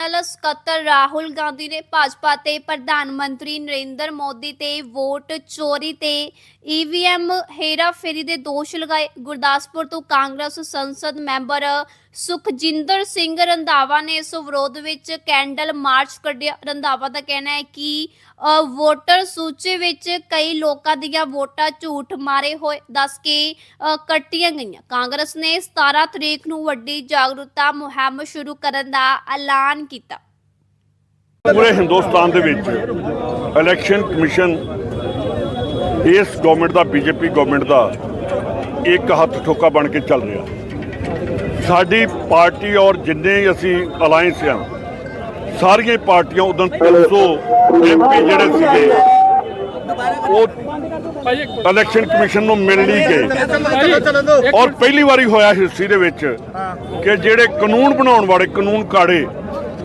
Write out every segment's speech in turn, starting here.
General ਸਕੱਤਰ ਰਾਹੁਲ ਗਾਂਧੀ ਨੇ ਭਾਜਪਾ ਤੇ ਪ੍ਰਧਾਨ ਮੰਤਰੀ ਨਰਿੰਦਰ ਮੋਦੀ ਤੇ ਵੋਟ ਚੋਰੀ ਤੇ ਈਵੀਐਮ ਹੇਰਾਫੇਰੀ ਦੇ ਦੋਸ਼ ਲਗਾਏ। ਗੁਰਦਾਸਪੁਰ ਤੋਂ ਕਾਂਗਰਸ ਸੰਸਦ ਮੈਂਬਰ ਸੁਖਜਿੰਦਰ ਸਿੰਘ ਰੰਧਾਵਾ ਨੇ ਇਸ ਵਿਰੋਧ ਵਿੱਚ ਕੈਂਡਲ ਮਾਰਚ ਕੱਢਿਆ। ਰੰਧਾਵਾ ਦਾ ਕਹਿਣਾ ਹੈ ਕਿ ਵੋਟਰ ਸੂਚੀ ਵਿੱਚ ਕਈ ਲੋਕਾਂ ਦੀਆਂ ਵੋਟਾਂ ਝੂਠ ਮਾਰੇ ਹੋਏ, ਦੱਸ ਕੇ ਕੱਟੀਆਂ ਗਈਆਂ। ਕਾਂਗਰਸ ਨੇ 17 ਤਰੀਕ ਨੂੰ ਵੱਡੀ ਜਾਗਰੂਕਤਾ ਮੁਹਿੰਮ ਸ਼ੁਰੂ ਕਰਨ ਦਾ ਐਲਾਨ ਕੀਤਾ। ਪੂਰੇ ਹਿੰਦੁਸਤਾਨ ਦੇ ਵਿੱਚ ਇਲੈਕਸ਼ਨ ਕਮਿਸ਼ਨ, ਇਸ ਗਵਰਨਮੈਂਟ ਦਾ, ਬੀਜੇਪੀ ਗਵਰਨਮੈਂਟ ਦਾ ਇੱਕ ਹੱਥ ਠੋਕਾ ਬਣ ਕੇ ਚੱਲ ਰਿਹਾ। ਸਾਡੀ ਪਾਰਟੀ ਔਰ ਜਿੰਨੇ ਅਸੀਂ ਅਲਾਈਅੰਸ ਆ, ਸਾਰੀਆਂ ਪਾਰਟੀਆਂ ਉਦੋਂ 300 ਐਮਪੀ ਜਿਹੜੇ ਸੀਗੇ, ਉਹ ਇਲੈਕਸ਼ਨ ਕਮਿਸ਼ਨ ਨੂੰ ਮਿਲ ਨਹੀਂ ਗਏ। ਔਰ ਪਹਿਲੀ ਵਾਰੀ ਹੋਇਆ ਹਿਸਟਰੀ ਦੇ ਵਿੱਚ ਕਿ ਜਿਹੜੇ ਕਾਨੂੰਨ ਬਣਾਉਣ ਵਾਲੇ ਕਾਨੂੰਨ ਕਾੜੇ,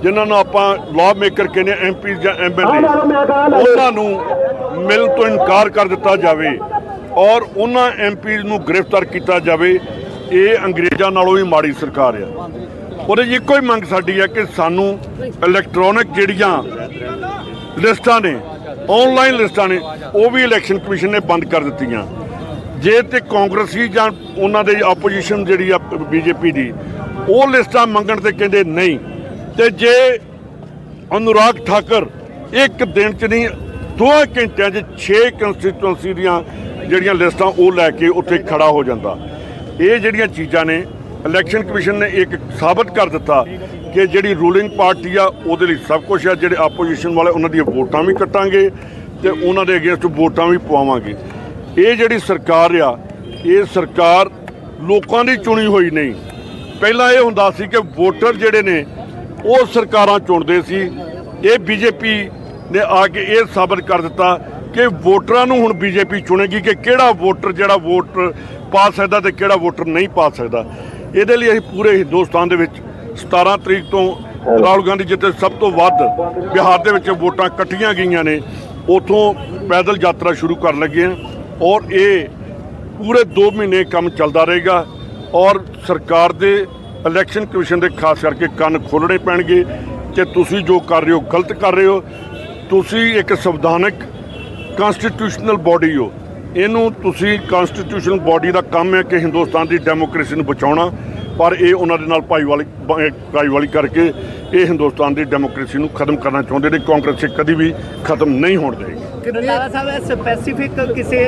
ਜਿਨ੍ਹਾਂ ਨੂੰ ਆਪਾਂ ਲਾਅ ਮੇਕਰ ਕਹਿੰਦੇ ਐਮਪੀ ਜਾਂ ਐਮਐਲਏ ਉਹਨਾਂ ਨੂੰ ਮਿਲ ਤੋਂ ਇਨਕਾਰ ਕਰ ਦਿੱਤਾ ਜਾਵੇ ਔਰ ਉਹਨਾਂ ਐਮਪੀ ਨੂੰ ਗ੍ਰਿਫਤਾਰ ਕੀਤਾ ਜਾਵੇ। ਇਹ ਅੰਗਰੇਜ਼ਾਂ ਨਾਲੋਂ ਵੀ ਮਾੜੀ ਸਰਕਾਰ ਆ। ਉਹਦੇ 'ਚ ਇੱਕੋ ਹੀ ਮੰਗ ਸਾਡੀ ਹੈ ਕਿ ਸਾਨੂੰ ਇਲੈਕਟ੍ਰੋਨਿਕ ਜਿਹੜੀਆਂ ਲਿਸਟਾਂ ਨੇ ਆਨਲਾਈਨ ਲਿਸਟਾਂ ਨੇ, ਉਹ ਵੀ ਇਲੈਕਸ਼ਨ ਕਮਿਸ਼ਨ ਨੇ ਬੰਦ ਕਰ ਦਿੱਤੀਆਂ। ਜੇ ਤੇ ਕਾਂਗਰਸੀ ਜਾਂ ਉਹਨਾਂ ਦੇ ਆਪੋਜੀਸ਼ਨ ਜਿਹੜੀ ਆ ਬੀਜੇਪੀ ਦੀ, ਉਹ ਲਿਸਟਾਂ ਮੰਗਣ ਤੇ ਕਹਿੰਦੇ ਨਹੀਂ। ਤੇ ਜੇ ਅਨੁਰਾਗ ਠਾਕਰ ਇੱਕ ਦਿਨ ਚ ਨਹੀਂ, ਦੋ ਘੰਟਿਆਂ 'ਚ 6 ਕੰਸਟੀਟੂਐਂਸੀ ਦੀਆਂ ਜਿਹੜੀਆਂ ਲਿਸਟਾਂ ਉਹ ਲੈ ਕੇ ਉੱਥੇ ਖੜਾ ਹੋ ਜਾਂਦਾ। ਇਹ ਜਿਹੜੀਆਂ ਚੀਜ਼ਾਂ ਨੇ ਇਲੈਕਸ਼ਨ ਕਮਿਸ਼ਨ ਨੇ ਇੱਕ ਸਾਬਤ ਕਰ ਦਿੱਤਾ ਕਿ ਜਿਹੜੀ ਰੂਲਿੰਗ ਪਾਰਟੀ ਆ, ਉਹਦੇ ਲਈ ਸਭ ਕੁਝ ਆ, ਜਿਹੜੇ ਆਪੋਜੀਸ਼ਨ ਵਾਲੇ, ਉਹਨਾਂ ਦੀਆਂ ਵੋਟਾਂ ਵੀ ਕੱਟਾਂਗੇ ਤੇ ਉਹਨਾਂ ਦੇ ਅਗੇਂਸਟ ਵੋਟਾਂ ਵੀ ਪਵਾਵਾਂਗੇ। ਇਹ ਜਿਹੜੀ ਸਰਕਾਰ ਆ, ਇਹ ਸਰਕਾਰ ਲੋਕਾਂ ਦੀ ਚੁਣੀ ਹੋਈ ਨਹੀਂ। ਪਹਿਲਾਂ ਇਹ ਹੁੰਦਾ ਸੀ ਕਿ ਵੋਟਰ ਜਿਹੜੇ ਨੇ, ਉਹ ਸਰਕਾਰਾਂ ਚੁਣਦੇ ਸੀ। ਇਹ ਬੀਜੇਪੀ ਨੇ ਆ ਕੇ ਇਹ ਸਾਬਤ ਕਰ ਦਿੱਤਾ ਕਿ ਵੋਟਰਾਂ ਨੂੰ ਹੁਣ ਬੀਜੇਪੀ ਚੁਣੇਗੀ ਕਿ ਕਿਹੜਾ ਵੋਟਰ ਜਿਹੜਾ ਵੋਟ ਪਾ ਸਕਦਾ ਤੇ ਕਿਹੜਾ ਵੋਟਰ ਨਹੀਂ ਪਾ ਸਕਦਾ। ਇਹਦੇ ਲਈ ਅਸੀਂ ਪੂਰੇ ਹਿੰਦੁਸਤਾਨ ਦੇ ਵਿੱਚ 17 ਤਰੀਕ ਤੋਂ ਰਾਹੁਲ ਗਾਂਧੀ ਜਿੱਥੇ ਸਭ ਤੋਂ ਵੱਧ ਬਿਹਾਰ ਦੇ ਵਿੱਚ ਵੋਟਾਂ ਕੱਟੀਆਂ ਗਈਆਂ ਨੇ। ਉਥੋਂ ਪੈਦਲ ਯਾਤਰਾ ਸ਼ੁਰੂ ਕਰਨ ਲੱਗੇ ਹਾਂ ਔਰ ਇਹ ਪੂਰੇ 2 ਮਹੀਨੇ ਕੰਮ ਚੱਲਦਾ ਰਹੇਗਾ ਔਰ ਸਰਕਾਰ ਦੇ ਇਲੈਕਸ਼ਨ ਕਮਿਸ਼ਨ ਦੇ ਖਾਸ ਕਰਕੇ ਕੰਨ ਖੋਲਣੇ ਪੈਣਗੇ। ਕਿ ਤੁਸੀਂ ਜੋ ਕਰ ਰਹੇ ਹੋ, ਗਲਤ ਕਰ ਰਹੇ ਹੋ। ਤੁਸੀਂ ਇੱਕ ਸੰਵਿਧਾਨਕ ਕਨਸਟੀਟਿਊਸ਼ਨਲ ਬਾਡੀ ਹੋ। ਇਹਨੂੰ ਤੁਸੀਂ ਕਨਸਟੀਟਿਊਸ਼ਨਲ ਬਾਡੀ ਦਾ ਕੰਮ ਹੈ ਕਿ ਹਿੰਦੁਸਤਾਨ ਦੀ ਡੈਮੋਕ੍ਰੇਸੀ ਨੂੰ ਬਚਾਉਣਾ ਪਰ ਇਹ ਉਹਨਾਂ ਦੇ ਨਾਲ ਭਾਈਵਾਲੀ ਭਾਈਵਾਲੀ ਕਰਕੇ ਇਹ ਹਿੰਦੁਸਤਾਨ ਦੀ ਡੈਮੋਕ੍ਰੇਸੀ ਨੂੰ ਖਤਮ ਕਰਨਾ ਚਾਹੁੰਦੇ ਨੇ। ਕਾਂਗਰਸ ਇਹ ਕਦੀ ਵੀ ਖਤਮ ਨਹੀਂ ਹੋਣ ਦੇਗੀ ਰੰਧਾਵਾ ਸਾਹਿਬ ਇਹ ਸਪੈਸੀਫਿਕ ਕਿਸੇ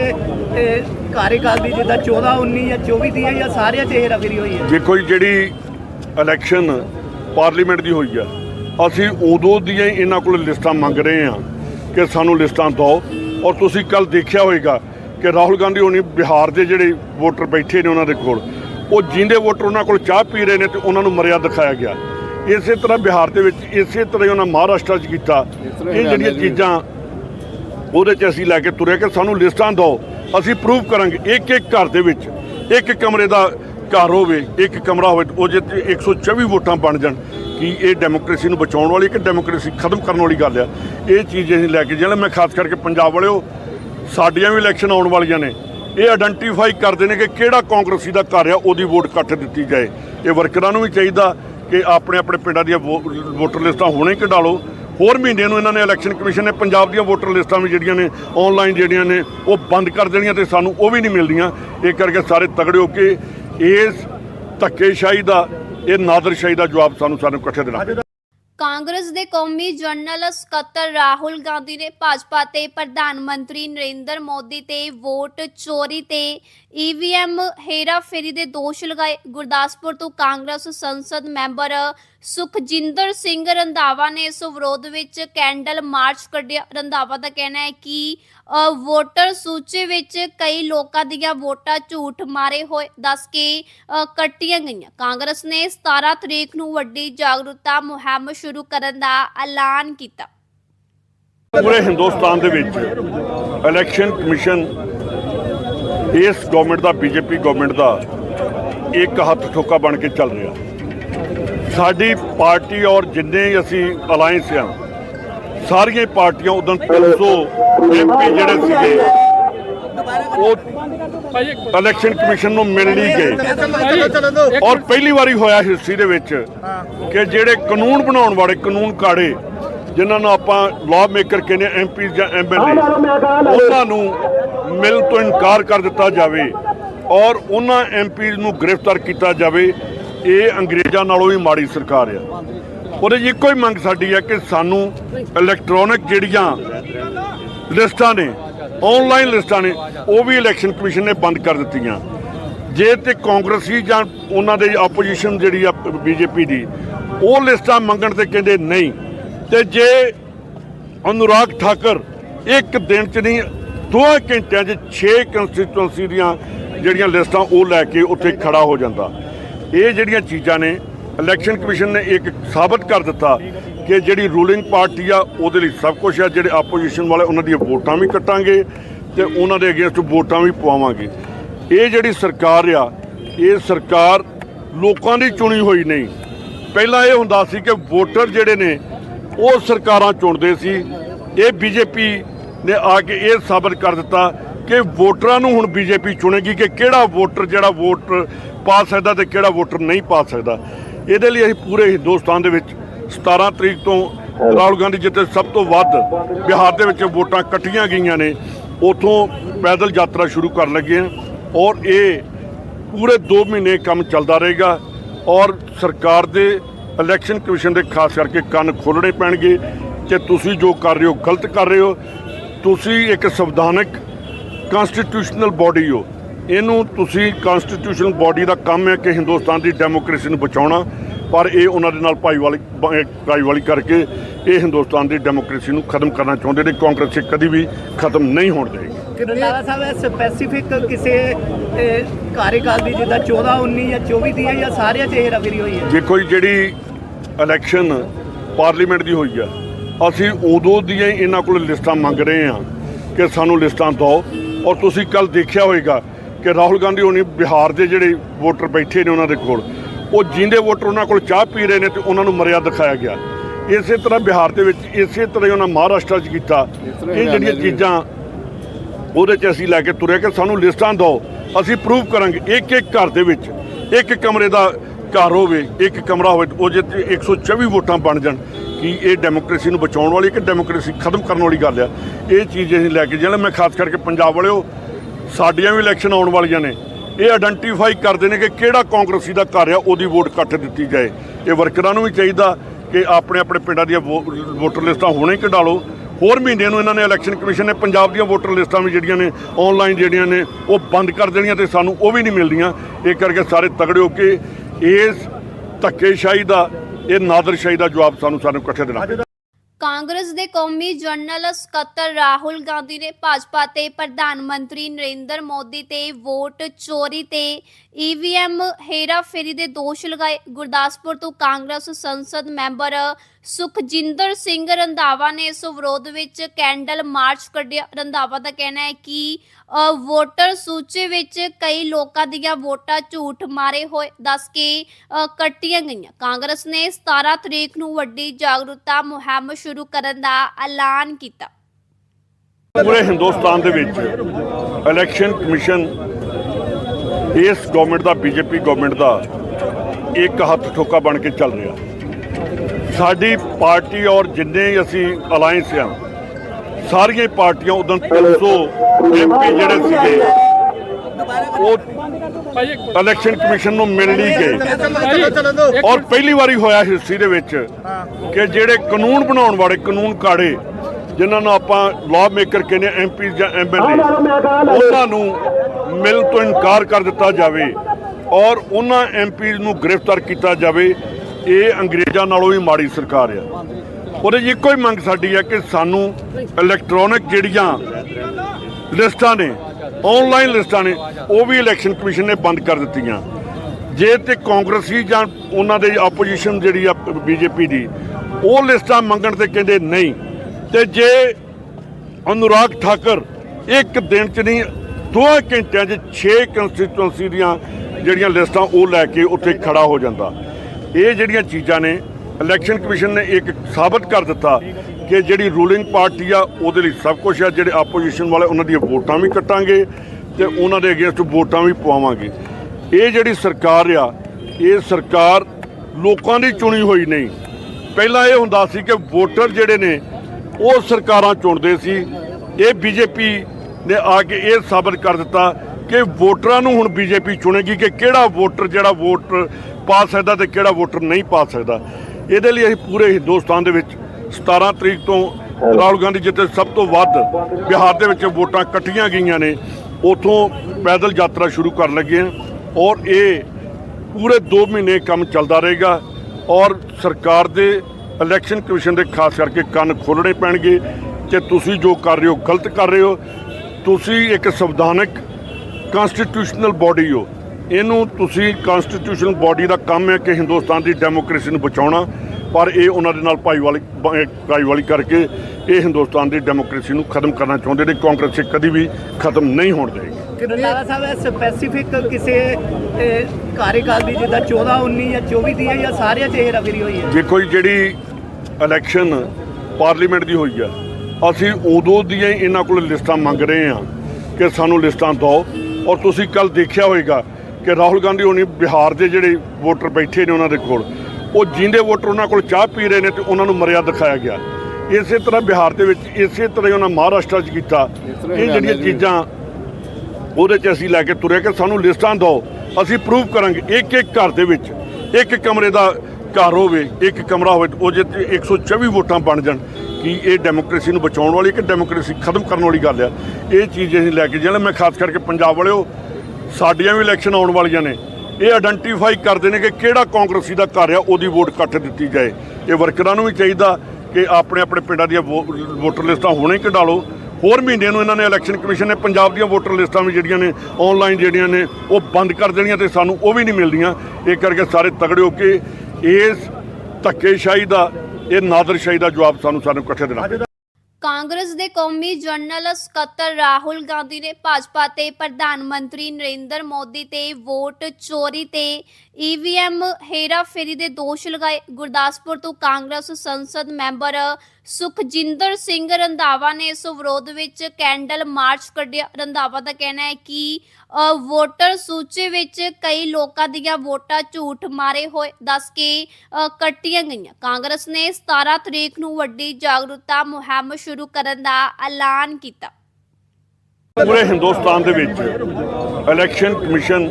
ਕਾਰਜਕਾਲ ਦੀ ਜਿੱਦਾਂ 14 19 ਜਾਂ 24 ਦੀ ਹੈ ਜਾਂ ਸਾਰਿਆਂ 'ਚ ਹੇਰਾਫੇਰੀ ਹੋਈ ਹੈ। ਦੇਖੋ ਜੀ ਜਿਹੜੀ ਇਲੈਕਸ਼ਨ ਪਾਰਲੀਮੈਂਟ ਦੀ ਹੋਈ ਆ ਅਸੀਂ ਉਦੋਂ ਦੀਆਂ ਇਹਨਾਂ ਕੋਲ ਲਿਸਟਾਂ ਮੰਗ ਰਹੇ ਹਾਂ ਕਿ ਸਾਨੂੰ ਲਿਸਟਾਂ ਦਿਓ। ਔਰ ਤੁਸੀਂ ਕੱਲ ਦੇਖਿਆ ਹੋਵੇਗਾ ਕਿ ਰਾਹੁਲ ਗਾਂਧੀ ਹੋਣੀ ਬਿਹਾਰ ਦੇ ਜਿਹੜੇ ਵੋਟਰ ਬੈਠੇ ਨੇ ਉਹਨਾਂ ਦੇ ਕੋਲ ਉਹ ਜਿੰਦੇ ਵੋਟਰ ਉਹਨਾਂ ਕੋਲ ਚਾਹ ਪੀ ਰਹੇ ਨੇ ਤੇ ਉਹਨਾਂ ਨੂੰ ਮਰਿਆ ਦਿਖਾਇਆ ਗਿਆ। ਇਸੇ ਤਰ੍ਹਾਂ ਬਿਹਾਰ ਦੇ ਵਿੱਚ ਇਸੇ ਤਰ੍ਹਾਂ ਹੀ ਉਹਨਾਂ ਮਹਾਰਾਸ਼ਟਰ 'ਚ ਕੀਤਾ। ਇਹ ਜਿਹੜੀਆਂ ਚੀਜ਼ਾਂ ਉਹਦੇ 'ਚ ਅਸੀਂ ਲੈ ਕੇ ਤੁਰੇ ਕਿ ਸਾਨੂੰ ਲਿਸਟਾਂ ਦਿਓ ਅਸੀਂ ਪ੍ਰੂਵ ਕਰਾਂਗੇ। ਇੱਕ ਇੱਕ ਘਰ ਦੇ ਵਿੱਚ ਇੱਕ ਕਮਰੇ ਦਾ ਘਰ ਹੋਵੇ, ਇੱਕ ਕਮਰਾ ਹੋਵੇ, ਉਹ ਜੇ 124 ਵੋਟਾਂ ਬਣ ਜਾਣ, ਕਿ ਇਹ ਡੈਮੋਕ੍ਰੇਸੀ ਨੂੰ ਬਚਾਉਣ ਵਾਲੀ ਕਿ ਡੈਮੋਕ੍ਰੇਸੀ ਖਤਮ ਕਰਨ ਵਾਲੀ ਗੱਲ ਆ? ਇਹ ਚੀਜ਼ ਅਸੀਂ ਲੈ ਕੇ ਜਿਹੜਾ ਮੈਂ ਖਾਸ ਕਰਕੇ ਪੰਜਾਬ ਵਾਲਿਓ, ਸਾਡੀਆਂ ਵੀ ਇਲੈਕਸ਼ਨ ਆਉਣ ਵਾਲੀਆਂ ਨੇ। ਇਹ ਆਇਡੈਂਟੀਫਾਈ ਕਰਦੇ ਨੇ ਕਿ ਕਿਹੜਾ ਕਾਂਗਰਸੀ ਦਾ ਘਰ ਆ, ਉਹਦੀ ਵੋਟ ਕੱਟ ਦਿੱਤੀ ਜਾਏ। ਇਹ ਵਰਕਰਾਂ ਨੂੰ ਵੀ ਚਾਹੀਦਾ ਕਿ ਆਪਣੇ ਆਪਣੇ ਪਿੰਡਾਂ ਦੀਆਂ ਵੋ- ਵੋਟਰ ਲਿਸਟਾਂ ਹੁਣੇ ਕਢਾ ਲਓ। ਹੋਰ ਮਹੀਨੇ ਨੂੰ ਇਹਨਾਂ ਨੇ ਇਲੈਕਸ਼ਨ ਕਮਿਸ਼ਨ ਨੇ ਪੰਜਾਬ ਦੀਆਂ ਵੋਟਰ ਲਿਸਟਾਂ ਵੀ ਜਿਹੜੀਆਂ ਨੇ ਆਨਲਾਈਨ ਜਿਹੜੀਆਂ ਨੇ, ਉਹ ਬੰਦ ਕਰ ਦੇਣੀਆਂ ਤੇ ਸਾਨੂੰ ਉਹ ਵੀ ਨਹੀਂ ਮਿਲਦੀਆਂ। ਇਹ ਕਰਕੇ ਸਾਰੇ ਤਗੜੇ ਹੋ ਕੇ ਇਸ ਧੱਕੇਸ਼ਾਹੀ ਦਾ, ਇਹ ਨਾਦਰਸ਼ਾਹੀ ਦਾ ਜਵਾਬ ਸਾਨੂੰ ਸਾਨੂੰ ਇਕੱਠੇ ਦੇਣਾ ਪਏਗਾ ਕਾਂਗਰਸ ਦੇ ਕੌਮੀ ਜਨਰਲ ਸਕੱਤਰ ਰਾਹੁਲ ਗਾਂਧੀ ਨੇ ਭਾਜਪਾ ਤੇ ਪ੍ਰਧਾਨ ਮੰਤਰੀ ਨਰਿੰਦਰ ਮੋਦੀ ਤੇ ਵੋਟ ਚੋਰੀ ਤੇ ਈਵੀਐਮ ਹੇਰਾਫੇਰੀ ਦੇ ਦੋਸ਼ ਲਗਾਏ। ਗੁਰਦਾਸਪੁਰ ਤੋਂ ਕਾਂਗਰਸ ਸੰਸਦ ਮੈਂਬਰ ਸੁਖਜਿੰਦਰ ਸਿੰਘ ਰੰਧਾਵਾ ਨੇ ਇਸ ਵਿਰੋਧ ਵਿੱਚ ਕੈਂਡਲ ਮਾਰਚ ਕੱਢਿਆ। ਰੰਧਾਵਾ ਦਾ ਕਹਿਣਾ ਹੈ ਕਿ ਵੋਟਰ ਸੂਚੀ ਵਿੱਚ ਕਈ ਲੋਕਾਂ ਦੀਆਂ ਵੋਟਾਂ ਝੂਠ ਮਾਰੇ ਹੋਏ, ਦੱਸ ਕੇ ਕੱਟੀਆਂ ਗਈਆਂ। ਕਾਂਗਰਸ ਨੇ 17 ਤਰੀਕ ਨੂੰ ਵੱਡੀ ਜਾਗਰੂਕਤਾ ਮੁਹਿੰਮ ਸ਼ੁਰੂ ਕਰਨ ਦਾ ਐਲਾਨ ਕੀਤਾ। ਪੂਰੇ ਹਿੰਦੁਸਤਾਨ ਦੇ ਵਿੱਚ ਇਲੈਕਸ਼ਨ ਕਮਿਸ਼ਨ ਇਸ ਗਵਰਨਮੈਂਟ ਦਾ ਬੀਜੇਪੀ ਗਵਰਨਮੈਂਟ ਦਾ ਇੱਕ ਹੱਥ ਠੋਕਾ ਬਣ ਕੇ ਚੱਲ ਰਿਹਾ। ਸਾਡੀ ਪਾਰਟੀ ਔਰ ਜਿੰਨੇ ਅਸੀਂ ਅਲਾਈਅੰਸ ਆ, ਸਾਰੀਆਂ ਹੀ ਪਾਰਟੀਆਂ ਉਦੋਂ 300 ਐਮਪੀ ਜਿਹੜੇ ਸੀਗੇ, ਉਹ ਇਲੈਕਸ਼ਨ ਕਮਿਸ਼ਨ ਨੂੰ ਮਿਲ ਨਹੀਂ ਗਏ। ਔਰ ਪਹਿਲੀ ਵਾਰੀ ਹੋਇਆ ਹਿਸਟਰੀ ਦੇ ਵਿੱਚ ਕਿ ਜਿਹੜੇ ਕਾਨੂੰਨ ਬਣਾਉਣ ਵਾਲੇ, ਕਾਨੂੰਨ ਕਾੜੇ, ਜਿਨ੍ਹਾਂ ਨੂੰ ਆਪਾਂ ਲਾਅ ਮੇਕਰ ਕਹਿੰਦੇ ਐਮਪੀ ਜਾਂ ਐਮਐਲਏ ਉਹਨਾਂ ਨੂੰ ਮਿਲ ਤੋਂ ਇਨਕਾਰ ਕਰ ਦਿੱਤਾ ਜਾਵੇ ਔਰ ਉਹਨਾਂ ਐਮਪੀ ਨੂੰ ਗ੍ਰਿਫਤਾਰ ਕੀਤਾ ਜਾਵੇ, ਇਹ ਅੰਗਰੇਜ਼ਾਂ ਨਾਲੋਂ ਵੀ ਮਾੜੀ ਸਰਕਾਰ ਆ। ਉਹਦੇ ਇੱਕੋ ਹੀ ਮੰਗ ਸਾਡੀ ਹੈ ਕਿ ਸਾਨੂੰ ਇਲੈਕਟ੍ਰੋਨਿਕ ਜਿਹੜੀਆਂ ਲਿਸਟਾਂ ਨੇ ਆਨਲਾਈਨ ਲਿਸਟਾਂ ਨੇ, ਉਹ ਵੀ ਇਲੈਕਸ਼ਨ ਕਮਿਸ਼ਨ ਨੇ ਬੰਦ ਕਰ ਦਿੱਤੀਆਂ। ਜੇ ਤੇ ਕਾਂਗਰਸੀ ਜਾਂ ਉਹਨਾਂ ਦੇ ਆਪੋਜੀਸ਼ਨ ਜਿਹੜੀ ਆ ਬੀਜੇਪੀ ਦੀ, ਉਹ ਲਿਸਟਾਂ ਮੰਗਣ ਤੇ ਕਹਿੰਦੇ ਨਹੀਂ। ਤੇ ਜੇ ਅਨੁਰਾਗ ਠਾਕਰ ਇੱਕ ਦਿਨ ਚ ਨਹੀਂ ਦੋ ਘੰਟਿਆਂ 'ਚ 6 ਕੰਸਟੀਟੂਐਂਸੀ ਦੀਆਂ ਜਿਹੜੀਆਂ ਲਿਸਟਾਂ ਉਹ ਲੈ ਕੇ ਉੱਥੇ ਖੜਾ ਹੋ ਜਾਂਦਾ। ਇਹ ਜਿਹੜੀਆਂ ਚੀਜ਼ਾਂ ਨੇ ਇਲੈਕਸ਼ਨ ਕਮਿਸ਼ਨ ਨੇ ਇੱਕ ਸਾਬਤ ਕਰ ਦਿੱਤਾ ਕਿ ਜਿਹੜੀ ਰੂਲਿੰਗ ਪਾਰਟੀ ਆ, ਉਹਦੇ ਲਈ ਸਭ ਕੁਝ ਆ, ਜਿਹੜੇ ਆਪੋਜੀਸ਼ਨ ਵਾਲੇ, ਉਹਨਾਂ ਦੀਆਂ ਵੋਟਾਂ ਵੀ ਕੱਟਾਂਗੇ ਤੇ ਉਹਨਾਂ ਦੇ ਅਗੇਂਸਟ ਵੋਟਾਂ ਵੀ ਪਵਾਵਾਂਗੇ। ਇਹ ਜਿਹੜੀ ਸਰਕਾਰ ਆ, ਇਹ ਸਰਕਾਰ ਲੋਕਾਂ ਦੀ ਚੁਣੀ ਹੋਈ ਨਹੀਂ। ਪਹਿਲਾਂ ਇਹ ਹੁੰਦਾ ਸੀ ਕਿ ਵੋਟਰ ਜਿਹੜੇ ਨੇ, ਉਹ ਸਰਕਾਰਾਂ ਚੁਣਦੇ ਸੀ। ਇਹ ਬੀਜੇਪੀ ਨੇ ਆ ਕੇ ਇਹ ਸਾਬਤ ਕਰ ਦਿੱਤਾ ਕਿ ਵੋਟਰਾਂ ਨੂੰ ਹੁਣ ਬੀਜੇਪੀ ਚੁਣੇਗੀ ਕਿ ਕਿਹੜਾ ਵੋਟਰ ਜਿਹੜਾ ਵੋਟ ਪਾ ਸਕਦਾ ਤੇ ਕਿਹੜਾ ਵੋਟਰ ਨਹੀਂ ਪਾ ਸਕਦਾ। ਇਹਦੇ ਲਈ ਅਸੀਂ ਪੂਰੇ ਹਿੰਦੁਸਤਾਨ ਦੇ ਵਿੱਚ 17 ਤਰੀਕ ਤੋਂ ਰਾਹੁਲ ਗਾਂਧੀ ਜਿੱਥੇ ਸਭ ਤੋਂ ਵੱਧ ਬਿਹਾਰ ਦੇ ਵਿੱਚ ਵੋਟਾਂ ਕੱਟੀਆਂ ਗਈਆਂ ਨੇ। ਉਥੋਂ ਪੈਦਲ ਯਾਤਰਾ ਸ਼ੁਰੂ ਕਰਨ ਲੱਗੇ ਹਾਂ ਔਰ ਇਹ ਪੂਰੇ 2 ਮਹੀਨੇ ਕੰਮ ਚੱਲਦਾ ਰਹੇਗਾ ਔਰ ਸਰਕਾਰ ਦੇ ਇਲੈਕਸ਼ਨ ਕਮਿਸ਼ਨ ਦੇ ਖਾਸ ਕਰਕੇ ਕੰਨ ਖੋਲਣੇ ਪੈਣਗੇ। ਕਿ ਤੁਸੀਂ ਜੋ ਕਰ ਰਹੇ ਹੋ, ਗਲਤ ਕਰ ਰਹੇ ਹੋ ਤੁਸੀਂ ਇੱਕ ਸੰਵਿਧਾਨਕ ਕਨਸਟੀਟਿਊਸ਼ਨਲ ਬਾਡੀ ਹੋ। ਇਹਨੂੰ ਤੁਸੀਂ ਕਨਸਟੀਟਿਊਸ਼ਨਲ ਬਾਡੀ ਦਾ ਕੰਮ ਹੈ ਕਿ ਹਿੰਦੁਸਤਾਨ ਦੀ ਡੈਮੋਕ੍ਰੇਸੀ ਨੂੰ ਬਚਾਉਣਾ ਪਰ ਇਹ ਉਹਨਾਂ ਦੇ ਨਾਲ ਭਾਈਵਾਲੀ ਭਾਈਵਾਲੀ ਕਰਕੇ ਇਹ ਹਿੰਦੁਸਤਾਨ ਦੀ ਡੈਮੋਕ੍ਰੇਸੀ ਨੂੰ ਖਤਮ ਕਰਨਾ ਚਾਹੁੰਦੇ ਨੇ। ਕਾਂਗਰਸ ਇਹ ਕਦੀ ਵੀ ਖਤਮ ਨਹੀਂ ਹੋਣ ਦੇਗੀ। ਰੰਦਾਵਾ ਸਾਹਿਬ ਸਪੈਸੀਫਿਕ ਕਿਸੇ ਕਾਰਜਕਾਲ ਦੀ ਜਿੱਦਾਂ 14 19 ਜਾਂ 24 ਦੀ ਹੈ ਜਾਂ ਸਾਰਿਆਂ 'ਚ ਹੇਰਾਫੇਰੀ ਹੋਈ ਹੈ। ਦੇਖੋ ਜਿਹੜੀ ਇਲੈਕਸ਼ਨ ਪਾਰਲੀਮੈਂਟ ਦੀ ਹੋਈ ਆ ਅਸੀਂ ਉਦੋਂ ਦੀਆਂ ਹੀ ਇਹਨਾਂ ਕੋਲ ਲਿਸਟਾਂ ਮੰਗ ਰਹੇ ਹਾਂ ਕਿ ਸਾਨੂੰ ਲਿਸਟਾਂ ਦਿਓ। ਔਰ ਤੁਸੀਂ ਕੱਲ ਦੇਖਿਆ ਹੋਵੇਗਾ ਕਿ ਰਾਹੁਲ ਗਾਂਧੀ ਹੋਣੀ ਬਿਹਾਰ ਦੇ ਜਿਹੜੇ ਵੋਟਰ ਬੈਠੇ ਨੇ ਉਹਨਾਂ ਦੇ ਕੋਲ ਉਹ ਜਿੰਦੇ ਵੋਟਰ ਉਹਨਾਂ ਕੋਲ ਚਾਹ ਪੀ ਰਹੇ ਨੇ ਤੇ ਉਹਨਾਂ ਨੂੰ ਮਰਿਆ ਦਿਖਾਇਆ ਗਿਆ। ਇਸੇ ਤਰ੍ਹਾਂ ਬਿਹਾਰ ਦੇ ਵਿੱਚ ਇਸੇ ਤਰ੍ਹਾਂ ਉਹਨਾਂ ਮਹਾਰਾਸ਼ਟਰ 'ਚ ਕੀਤਾ। ਇਹ ਜਿਹੜੀਆਂ ਚੀਜ਼ਾਂ ਉਹਦੇ 'ਚ ਅਸੀਂ ਲੈ ਕੇ ਤੁਰੇ ਕਿ ਸਾਨੂੰ ਲਿਸਟਾਂ ਦਿਓ ਅਸੀਂ ਪ੍ਰੂਵ ਕਰਾਂਗੇ। ਇੱਕ ਇੱਕ ਘਰ ਦੇ ਵਿੱਚ ਇੱਕ ਕਮਰੇ ਦਾ ਘਰ ਹੋਵੇ, ਇੱਕ ਕਮਰਾ ਹੋਵੇ, ਉਹ ਜੇ 124 ਵੋਟਾਂ ਬਣ ਜਾਣ, ਕਿ ਇਹ ਡੈਮੋਕ੍ਰੇਸੀ ਨੂੰ ਬਚਾਉਣ ਵਾਲੀ ਕਿ ਡੈਮੋਕ੍ਰੇਸੀ ਖਤਮ ਕਰਨ ਵਾਲੀ ਗੱਲ ਆ? ਇਹ ਚੀਜ਼ ਅਸੀਂ ਲੈ ਕੇ ਜਿਹੜਾ ਮੈਂ ਖਾਸ ਕਰਕੇ ਪੰਜਾਬ ਵਾਲਿਓ, ਸਾਡੀਆਂ ਵੀ ਇਲੈਕਸ਼ਨ ਆਉਣ ਵਾਲੀਆਂ ਨੇ। ਇਹ ਆਇਡੈਂਟੀਫਾਈ ਕਰਦੇ ਨੇ ਕਿ ਕਿਹੜਾ ਕਾਂਗਰਸੀ ਦਾ ਘਰ ਆ, ਉਹਦੀ ਵੋਟ ਕੱਟ ਦਿੱਤੀ ਜਾਏ। ਇਹ ਵਰਕਰਾਂ ਨੂੰ ਵੀ ਚਾਹੀਦਾ ਕਿ ਆਪਣੇ ਆਪਣੇ ਪਿੰਡਾਂ ਦੀਆਂ ਵੋ- ਵੋਟਰ ਲਿਸਟਾਂ ਹੁਣੇ ਹੀ ਕਢਾ ਲਓ ਹੋਰ ਮਹੀਨੇ ਨੂੰ ਇਹਨਾਂ ਨੇ ਇਲੈਕਸ਼ਨ ਕਮਿਸ਼ਨ ਨੇ ਪੰਜਾਬ ਦੀਆਂ ਵੋਟਰ ਲਿਸਟਾਂ ਵੀ ਜਿਹੜੀਆਂ ਨੇ ਆਨਲਾਈਨ ਜਿਹੜੀਆਂ ਨੇ, ਉਹ ਬੰਦ ਕਰ ਦੇਣੀਆਂ ਤੇ ਸਾਨੂੰ ਉਹ ਵੀ ਨਹੀਂ ਮਿਲਦੀਆਂ। ਇਹ ਕਰਕੇ ਸਾਰੇ ਤਗੜੇ ਹੋ ਕੇ ਇਸ ਧੱਕੇਸ਼ਾਹੀ ਦਾ, ਇਹ ਨਾਦਰਸ਼ਾਹੀ ਦਾ ਜਵਾਬ ਸਾਨੂੰ ਸਾਨੂੰ ਇਕੱਠੇ ਦੇਣਾ ਪਏਗਾ ਕਾਂਗਰਸ ਦੇ ਕੌਮੀ ਜਨਰਲ ਸਕੱਤਰ ਰਾਹੁਲ ਗਾਂਧੀ ਨੇ ਭਾਜਪਾ ਤੇ ਪ੍ਰਧਾਨ ਮੰਤਰੀ ਨਰਿੰਦਰ ਮੋਦੀ ਤੇ ਵੋਟ ਚੋਰੀ ਤੇ ਈਵੀਐਮ ਹੇਰਾਫੇਰੀ ਦੇ ਦੋਸ਼ ਲਗਾਏ। ਗੁਰਦਾਸਪੁਰ ਤੋਂ ਕਾਂਗਰਸ ਸੰਸਦ ਮੈਂਬਰ ਸੁਖਜਿੰਦਰ ਸਿੰਘ ਰੰਧਾਵਾ ਨੇ ਇਸ ਵਿਰੋਧ ਵਿੱਚ ਕੈਂਡਲ ਮਾਰਚ ਕੱਢਿਆ। ਰੰਧਾਵਾ ਦਾ ਕਹਿਣਾ ਹੈ ਕਿ ਵੋਟਰ ਸੂਚੀ ਵਿੱਚ ਕਈ ਲੋਕਾਂ ਦੀਆਂ ਵੋਟਾਂ ਝੂਠ ਮਾਰੇ ਹੋਏ, ਦੱਸ ਕੇ ਕੱਟੀਆਂ ਗਈਆਂ। ਕਾਂਗਰਸ ਨੇ 17 ਤਰੀਕ ਨੂੰ ਵੱਡੀ ਜਾਗਰੂਕਤਾ ਮੁਹਿੰਮ ਸ਼ੁਰੂ ਕਰਨ ਦਾ ਐਲਾਨ ਕੀਤਾ। ਪੂਰੇ ਹਿੰਦੁਸਤਾਨ ਦੇ ਵਿੱਚ ਇਲੈਕਸ਼ਨ ਕਮਿਸ਼ਨ ਇਸ ਗਵਰਨਮੈਂਟ ਦਾ ਬੀਜੇਪੀ ਗਵਰਨਮੈਂਟ ਦਾ ਇੱਕ ਹੱਥ ਠੋਕਾ ਬਣ ਕੇ ਚੱਲ ਰਿਹਾ। ਸਾਡੀ ਪਾਰਟੀ ਔਰ ਜਿੰਨੇ ਅਸੀਂ ਅਲਾਈਅੰਸ ਆ, ਸਾਰੀਆਂ ਹੀ ਪਾਰਟੀਆਂ ਉਦੋਂ 300 ਐਮਪੀ ਜਿਹੜੇ ਸੀਗੇ, ਉਹ ਇਲੈਕਸ਼ਨ ਕਮਿਸ਼ਨ ਨੂੰ ਮਿਲ ਨਹੀਂ ਗਏ। ਔਰ ਪਹਿਲੀ ਵਾਰੀ ਹੋਇਆ ਹਿਸਟਰੀ ਦੇ ਵਿੱਚ ਕਿ ਜਿਹੜੇ ਕਾਨੂੰਨ ਬਣਾਉਣ ਵਾਲੇ, ਕਾਨੂੰਨ ਕਾੜੇ, ਜਿਨ੍ਹਾਂ ਨੂੰ ਆਪਾਂ ਲਾਅ ਮੇਕਰ ਕਹਿੰਦੇ ਐਮਪੀ ਜਾਂ ਐਮਐਲਏ ਉਹਨਾਂ ਨੂੰ ਮਿਲਣ ਤੋਂ ਇਨਕਾਰ ਕਰ ਦਿੱਤਾ ਜਾਵੇ ਔਰ ਉਹਨਾਂ ਐਮਪੀ ਨੂੰ ਗ੍ਰਿਫਤਾਰ ਕੀਤਾ ਜਾਵੇ, ਇਹ ਅੰਗਰੇਜ਼ਾਂ ਨਾਲੋਂ ਵੀ ਮਾੜੀ ਸਰਕਾਰ ਆ। ਉਹਦੇ 'ਚ ਇੱਕੋ ਹੀ ਮੰਗ ਸਾਡੀ ਹੈ ਕਿ ਸਾਨੂੰ ਇਲੈਕਟ੍ਰੋਨਿਕ ਜਿਹੜੀਆਂ ਲਿਸਟਾਂ ਨੇ ਆਨਲਾਈਨ ਲਿਸਟਾਂ ਨੇ, ਉਹ ਵੀ ਇਲੈਕਸ਼ਨ ਕਮਿਸ਼ਨ ਨੇ ਬੰਦ ਕਰ ਦਿੱਤੀਆਂ। ਜੇ ਤੇ ਕਾਂਗਰਸੀ ਜਾਂ ਉਹਨਾਂ ਦੇ ਆਪੋਜੀਸ਼ਨ ਜਿਹੜੀ ਆ ਬੀਜੇਪੀ ਦੀ, ਉਹ ਲਿਸਟਾਂ ਮੰਗਣ ਤੇ ਕਹਿੰਦੇ ਨਹੀਂ। ਤੇ ਜੇ ਅਨੁਰਾਗ ਠਾਕਰ ਇੱਕ ਦਿਨ ਚ ਨਹੀਂ ਦੋ ਘੰਟਿਆਂ 'ਚ 6 ਕੰਸਟੀਟੂਐਂਸੀ ਦੀਆਂ ਜਿਹੜੀਆਂ ਲਿਸਟਾਂ ਉਹ ਲੈ ਕੇ ਉੱਥੇ ਖੜਾ ਹੋ ਜਾਂਦਾ। ਇਹ ਜਿਹੜੀਆਂ ਚੀਜ਼ਾਂ ਨੇ ਇਲੈਕਸ਼ਨ ਕਮਿਸ਼ਨ ਨੇ ਇੱਕ ਸਾਬਤ ਕਰ ਦਿੱਤਾ ਕਿ ਜਿਹੜੀ ਰੂਲਿੰਗ ਪਾਰਟੀ ਆ, ਉਹਦੇ ਲਈ ਸਭ ਕੁਝ ਆ, ਜਿਹੜੇ ਆਪੋਜੀਸ਼ਨ ਵਾਲੇ, ਉਹਨਾਂ ਦੀਆਂ ਵੋਟਾਂ ਵੀ ਕੱਟਾਂਗੇ ਤੇ ਉਹਨਾਂ ਦੇ ਅਗੇਂਸਟ ਵੋਟਾਂ ਵੀ ਪਵਾਵਾਂਗੇ। ਇਹ ਜਿਹੜੀ ਸਰਕਾਰ ਆ, ਇਹ ਸਰਕਾਰ ਲੋਕਾਂ ਦੀ ਚੁਣੀ ਹੋਈ ਨਹੀਂ। ਪਹਿਲਾਂ ਇਹ ਹੁੰਦਾ ਸੀ ਕਿ ਵੋਟਰ ਜਿਹੜੇ ਨੇ, ਉਹ ਸਰਕਾਰਾਂ ਚੁਣਦੇ ਸੀ। ਇਹ ਬੀਜੇਪੀ ਨੇ ਆ ਕੇ ਇਹ ਸਾਬਤ ਕਰ ਦਿੱਤਾ ਕਿ ਵੋਟਰਾਂ ਨੂੰ ਹੁਣ ਬੀਜੇਪੀ ਚੁਣੇਗੀ ਕਿ ਕਿਹੜਾ ਵੋਟਰ ਜਿਹੜਾ ਵੋਟ ਪਾ ਸਕਦਾ ਤੇ ਕਿਹੜਾ ਵੋਟਰ ਨਹੀਂ ਪਾ ਸਕਦਾ। ਇਹਦੇ ਲਈ ਅਸੀਂ ਪੂਰੇ ਹਿੰਦੁਸਤਾਨ ਦੇ ਵਿੱਚ 17 ਤਰੀਕ ਤੋਂ ਰਾਹੁਲ ਗਾਂਧੀ ਜਿੱਥੇ ਸਭ ਤੋਂ ਵੱਧ ਬਿਹਾਰ ਦੇ ਵਿੱਚ ਵੋਟਾਂ ਕੱਟੀਆਂ ਗਈਆਂ ਨੇ। ਉਥੋਂ ਪੈਦਲ ਯਾਤਰਾ ਸ਼ੁਰੂ ਕਰਨ ਲੱਗੇ ਹਾਂ ਔਰ ਇਹ ਪੂਰੇ 2 ਮਹੀਨੇ ਕੰਮ ਚੱਲਦਾ ਰਹੇਗਾ ਔਰ ਸਰਕਾਰ ਦੇ ਇਲੈਕਸ਼ਨ ਕਮਿਸ਼ਨ ਦੇ ਖਾਸ ਕਰਕੇ ਕੰਨ ਖੋਲਣੇ ਪੈਣਗੇ ਕਿ ਤੁਸੀਂ ਜੋ ਕਰ ਰਹੇ ਹੋ, ਗਲਤ ਕਰ ਰਹੇ ਹੋ। ਤੁਸੀਂ ਇੱਕ ਸੰਵਿਧਾਨਕ ਕਨਸਟੀਟਿਊਸ਼ਨਲ ਬਾਡੀ ਹੋ। ਇਹਨੂੰ ਤੁਸੀਂ ਕਨਸਟੀਟਿਊਸ਼ਨਲ ਬਾਡੀ ਦਾ ਕੰਮ ਹੈ ਕਿ ਹਿੰਦੁਸਤਾਨ ਦੀ ਡੈਮੋਕ੍ਰੇਸੀ ਨੂੰ ਬਚਾਉਣਾ ਪਰ ਇਹ ਉਹਨਾਂ ਦੇ ਨਾਲ ਭਾਈਵਾਲੀ ਭਾਈਵਾਲੀ ਕਰਕੇ ਇਹ ਹਿੰਦੁਸਤਾਨ ਦੀ ਡੈਮੋਕ੍ਰੇਸੀ ਨੂੰ ਖਤਮ ਕਰਨਾ ਚਾਹੁੰਦੇ ਨੇ। ਕਾਂਗਰਸ ਇਹ ਕਦੀ ਵੀ ਖਤਮ ਨਹੀਂ ਹੋਣ ਦੇਗੀ। ਰੰਦਾਵਾ ਸਾਹਿਬ ਸਪੈਸੀਫਿਕ ਕਿਸੇ ਕਾਰਜਕਾਲ ਦੀ ਜਿੱਦਾਂ 14 19 ਜਾਂ 24 ਦੀ ਹੈ ਜਾਂ ਸਾਰਿਆਂ 'ਚ ਹੇਰਾਫੇਰੀ ਹੋਈ ਹੈ। ਜੇ ਕੋਈ ਜਿਹੜੀ ਇਲੈਕਸ਼ਨ ਪਾਰਲੀਮੈਂਟ ਦੀ ਹੋਈ ਆ ਅਸੀਂ ਉਦੋਂ ਦੀਆਂ ਹੀ ਇਹਨਾਂ ਕੋਲ ਲਿਸਟਾਂ ਮੰਗ ਰਹੇ ਹਾਂ ਕਿ ਸਾਨੂੰ ਲਿਸਟਾਂ ਦਿਓ। ਔਰ ਤੁਸੀਂ ਕੱਲ ਦੇਖਿਆ ਹੋਵੇਗਾ ਕਿ ਰਾਹੁਲ ਗਾਂਧੀ ਹੋਣੀ ਬਿਹਾਰ ਦੇ ਜਿਹੜੇ ਵੋਟਰ ਬੈਠੇ ਨੇ ਉਹਨਾਂ ਦੇ ਕੋਲ ਉਹ ਜਿੰਦੇ ਵੋਟਰ ਉਹਨਾਂ ਕੋਲ ਚਾਹ ਪੀ ਰਹੇ ਨੇ ਤੇ ਉਹਨਾਂ ਨੂੰ ਮਰਿਆ ਦਿਖਾਇਆ ਗਿਆ। ਇਸੇ ਤਰ੍ਹਾਂ ਬਿਹਾਰ ਦੇ ਵਿੱਚ ਇਸੇ ਤਰ੍ਹਾਂ ਉਹਨਾਂ ਮਹਾਰਾਸ਼ਟਰ 'ਚ ਕੀਤਾ। ਇਹ ਜਿਹੜੀਆਂ ਚੀਜ਼ਾਂ ਉਹਦੇ 'ਚ ਅਸੀਂ ਲੈ ਕੇ ਤੁਰੇ ਕਿ ਸਾਨੂੰ ਲਿਸਟਾਂ ਦਿਓ ਅਸੀਂ ਪ੍ਰੂਵ ਕਰਾਂਗੇ। ਇੱਕ ਇੱਕ ਘਰ ਦੇ ਵਿੱਚ ਇੱਕ ਕਮਰੇ ਦਾ ਘਰ ਹੋਵੇ, ਇੱਕ ਕਮਰਾ ਹੋਵੇ, ਉਹ ਜੇ ਤੇ 124 ਵੋਟਾਂ ਬਣ ਜਾਣ, ਕਿ ਇਹ ਡੈਮੋਕ੍ਰੇਸੀ ਨੂੰ ਬਚਾਉਣ ਵਾਲੀ ਕਿ ਡੈਮੋਕ੍ਰੇਸੀ ਖਤਮ ਕਰਨ ਵਾਲੀ ਗੱਲ ਆ? ਇਹ ਚੀਜ਼ ਅਸੀਂ ਲੈ ਕੇ ਜਾਣਾ, ਮੈਂ ਖਾਸ ਕਰਕੇ ਪੰਜਾਬ ਵਾਲਿਓ, ਸਾਡੀਆਂ ਵੀ ਇਲੈਕਸ਼ਨ ਆਉਣ ਵਾਲੀਆਂ ਨੇ। ਇਹ ਆਇਡੈਂਟੀਫਾਈ ਕਰਦੇ ਨੇ ਕਿ ਕਿਹੜਾ ਕਾਂਗਰਸੀ ਦਾ ਘਰ ਆ, ਉਹਦੀ ਵੋਟ ਕੱਟ ਦਿੱਤੀ ਜਾਏ। ਇਹ ਵਰਕਰਾਂ ਨੂੰ ਵੀ ਚਾਹੀਦਾ ਕਿ ਆਪਣੇ ਆਪਣੇ ਪਿੰਡਾਂ ਦੀਆਂ ਵੋ- ਵੋਟਰ ਲਿਸਟਾਂ ਹੁਣੇ ਹੀ ਕਢਾਲੋ। ਹੋਰ ਮਹੀਨੇ ਨੂੰ ਇਹਨਾਂ ਨੇ ਇਲੈਕਸ਼ਨ ਕਮਿਸ਼ਨ ਨੇ ਪੰਜਾਬ ਦੀਆਂ ਵੋਟਰ ਲਿਸਟਾਂ ਵੀ ਜਿਹੜੀਆਂ ਨੇ ਆਨਲਾਈਨ ਜਿਹੜੀਆਂ ਨੇ, ਉਹ ਬੰਦ ਕਰ ਦੇਣੀਆਂ ਤੇ ਸਾਨੂੰ ਉਹ ਵੀ ਨਹੀਂ ਮਿਲਦੀਆਂ। ਇਹ ਕਰਕੇ ਸਾਰੇ ਤਗੜੇ ਹੋ ਕੇ ਇਸ ਧੱਕੇਸ਼ਾਹੀ ਦਾ, ਇਹ ਨਾਦਰਸ਼ਾਹੀ ਦਾ ਜਵਾਬ ਸਾਨੂੰ ਸਾਨੂੰ ਇਕੱਠੇ ਦੇਣਾ ਪਏਗਾ ਕਾਂਗਰਸ ਦੇ ਕੌਮੀ ਜਨਰਲ ਸਕੱਤਰ ਰਾਹੁਲ ਗਾਂਧੀ ਨੇ ਭਾਜਪਾ ਤੇ ਪ੍ਰਧਾਨ ਮੰਤਰੀ ਨਰਿੰਦਰ ਮੋਦੀ ਤੇ ਵੋਟ ਚੋਰੀ ਤੇ ਈਵੀਐਮ ਹੇਰਾਫੇਰੀ ਦੇ ਦੋਸ਼ ਲਗਾਏ। ਗੁਰਦਾਸਪੁਰ ਤੋਂ ਕਾਂਗਰਸ ਸੰਸਦ ਮੈਂਬਰ ਸੁਖਜਿੰਦਰ ਸਿੰਘ ਰੰਧਾਵਾ ਨੇ ਇਸ ਵਿਰੋਧ ਵਿੱਚ ਕੈਂਡਲ ਮਾਰਚ ਕੱਢਿਆ। ਰੰਧਾਵਾ ਦਾ ਕਹਿਣਾ ਹੈ ਕਿ ਵੋਟਰ ਸੂਚੀ ਵਿੱਚ ਕਈ ਲੋਕਾਂ ਦੀਆਂ ਵੋਟਾਂ ਝੂਠ ਮਾਰੇ ਹੋਏ, ਦੱਸ ਕੇ ਕੱਟੀਆਂ ਗਈਆਂ। ਕਾਂਗਰਸ ਨੇ 17 ਤਰੀਕ ਨੂੰ ਵੱਡੀ ਜਾਗਰੂਕਤਾ ਮੁਹਿੰਮ ਸ਼ੁਰੂ ਕਰਨ ਦਾ ਐਲਾਨ ਕੀਤਾ। ਪੂਰੇ ਹਿੰਦੁਸਤਾਨ ਦੇ ਵਿੱਚ ਇਲੈਕਸ਼ਨ ਕਮਿਸ਼ਨ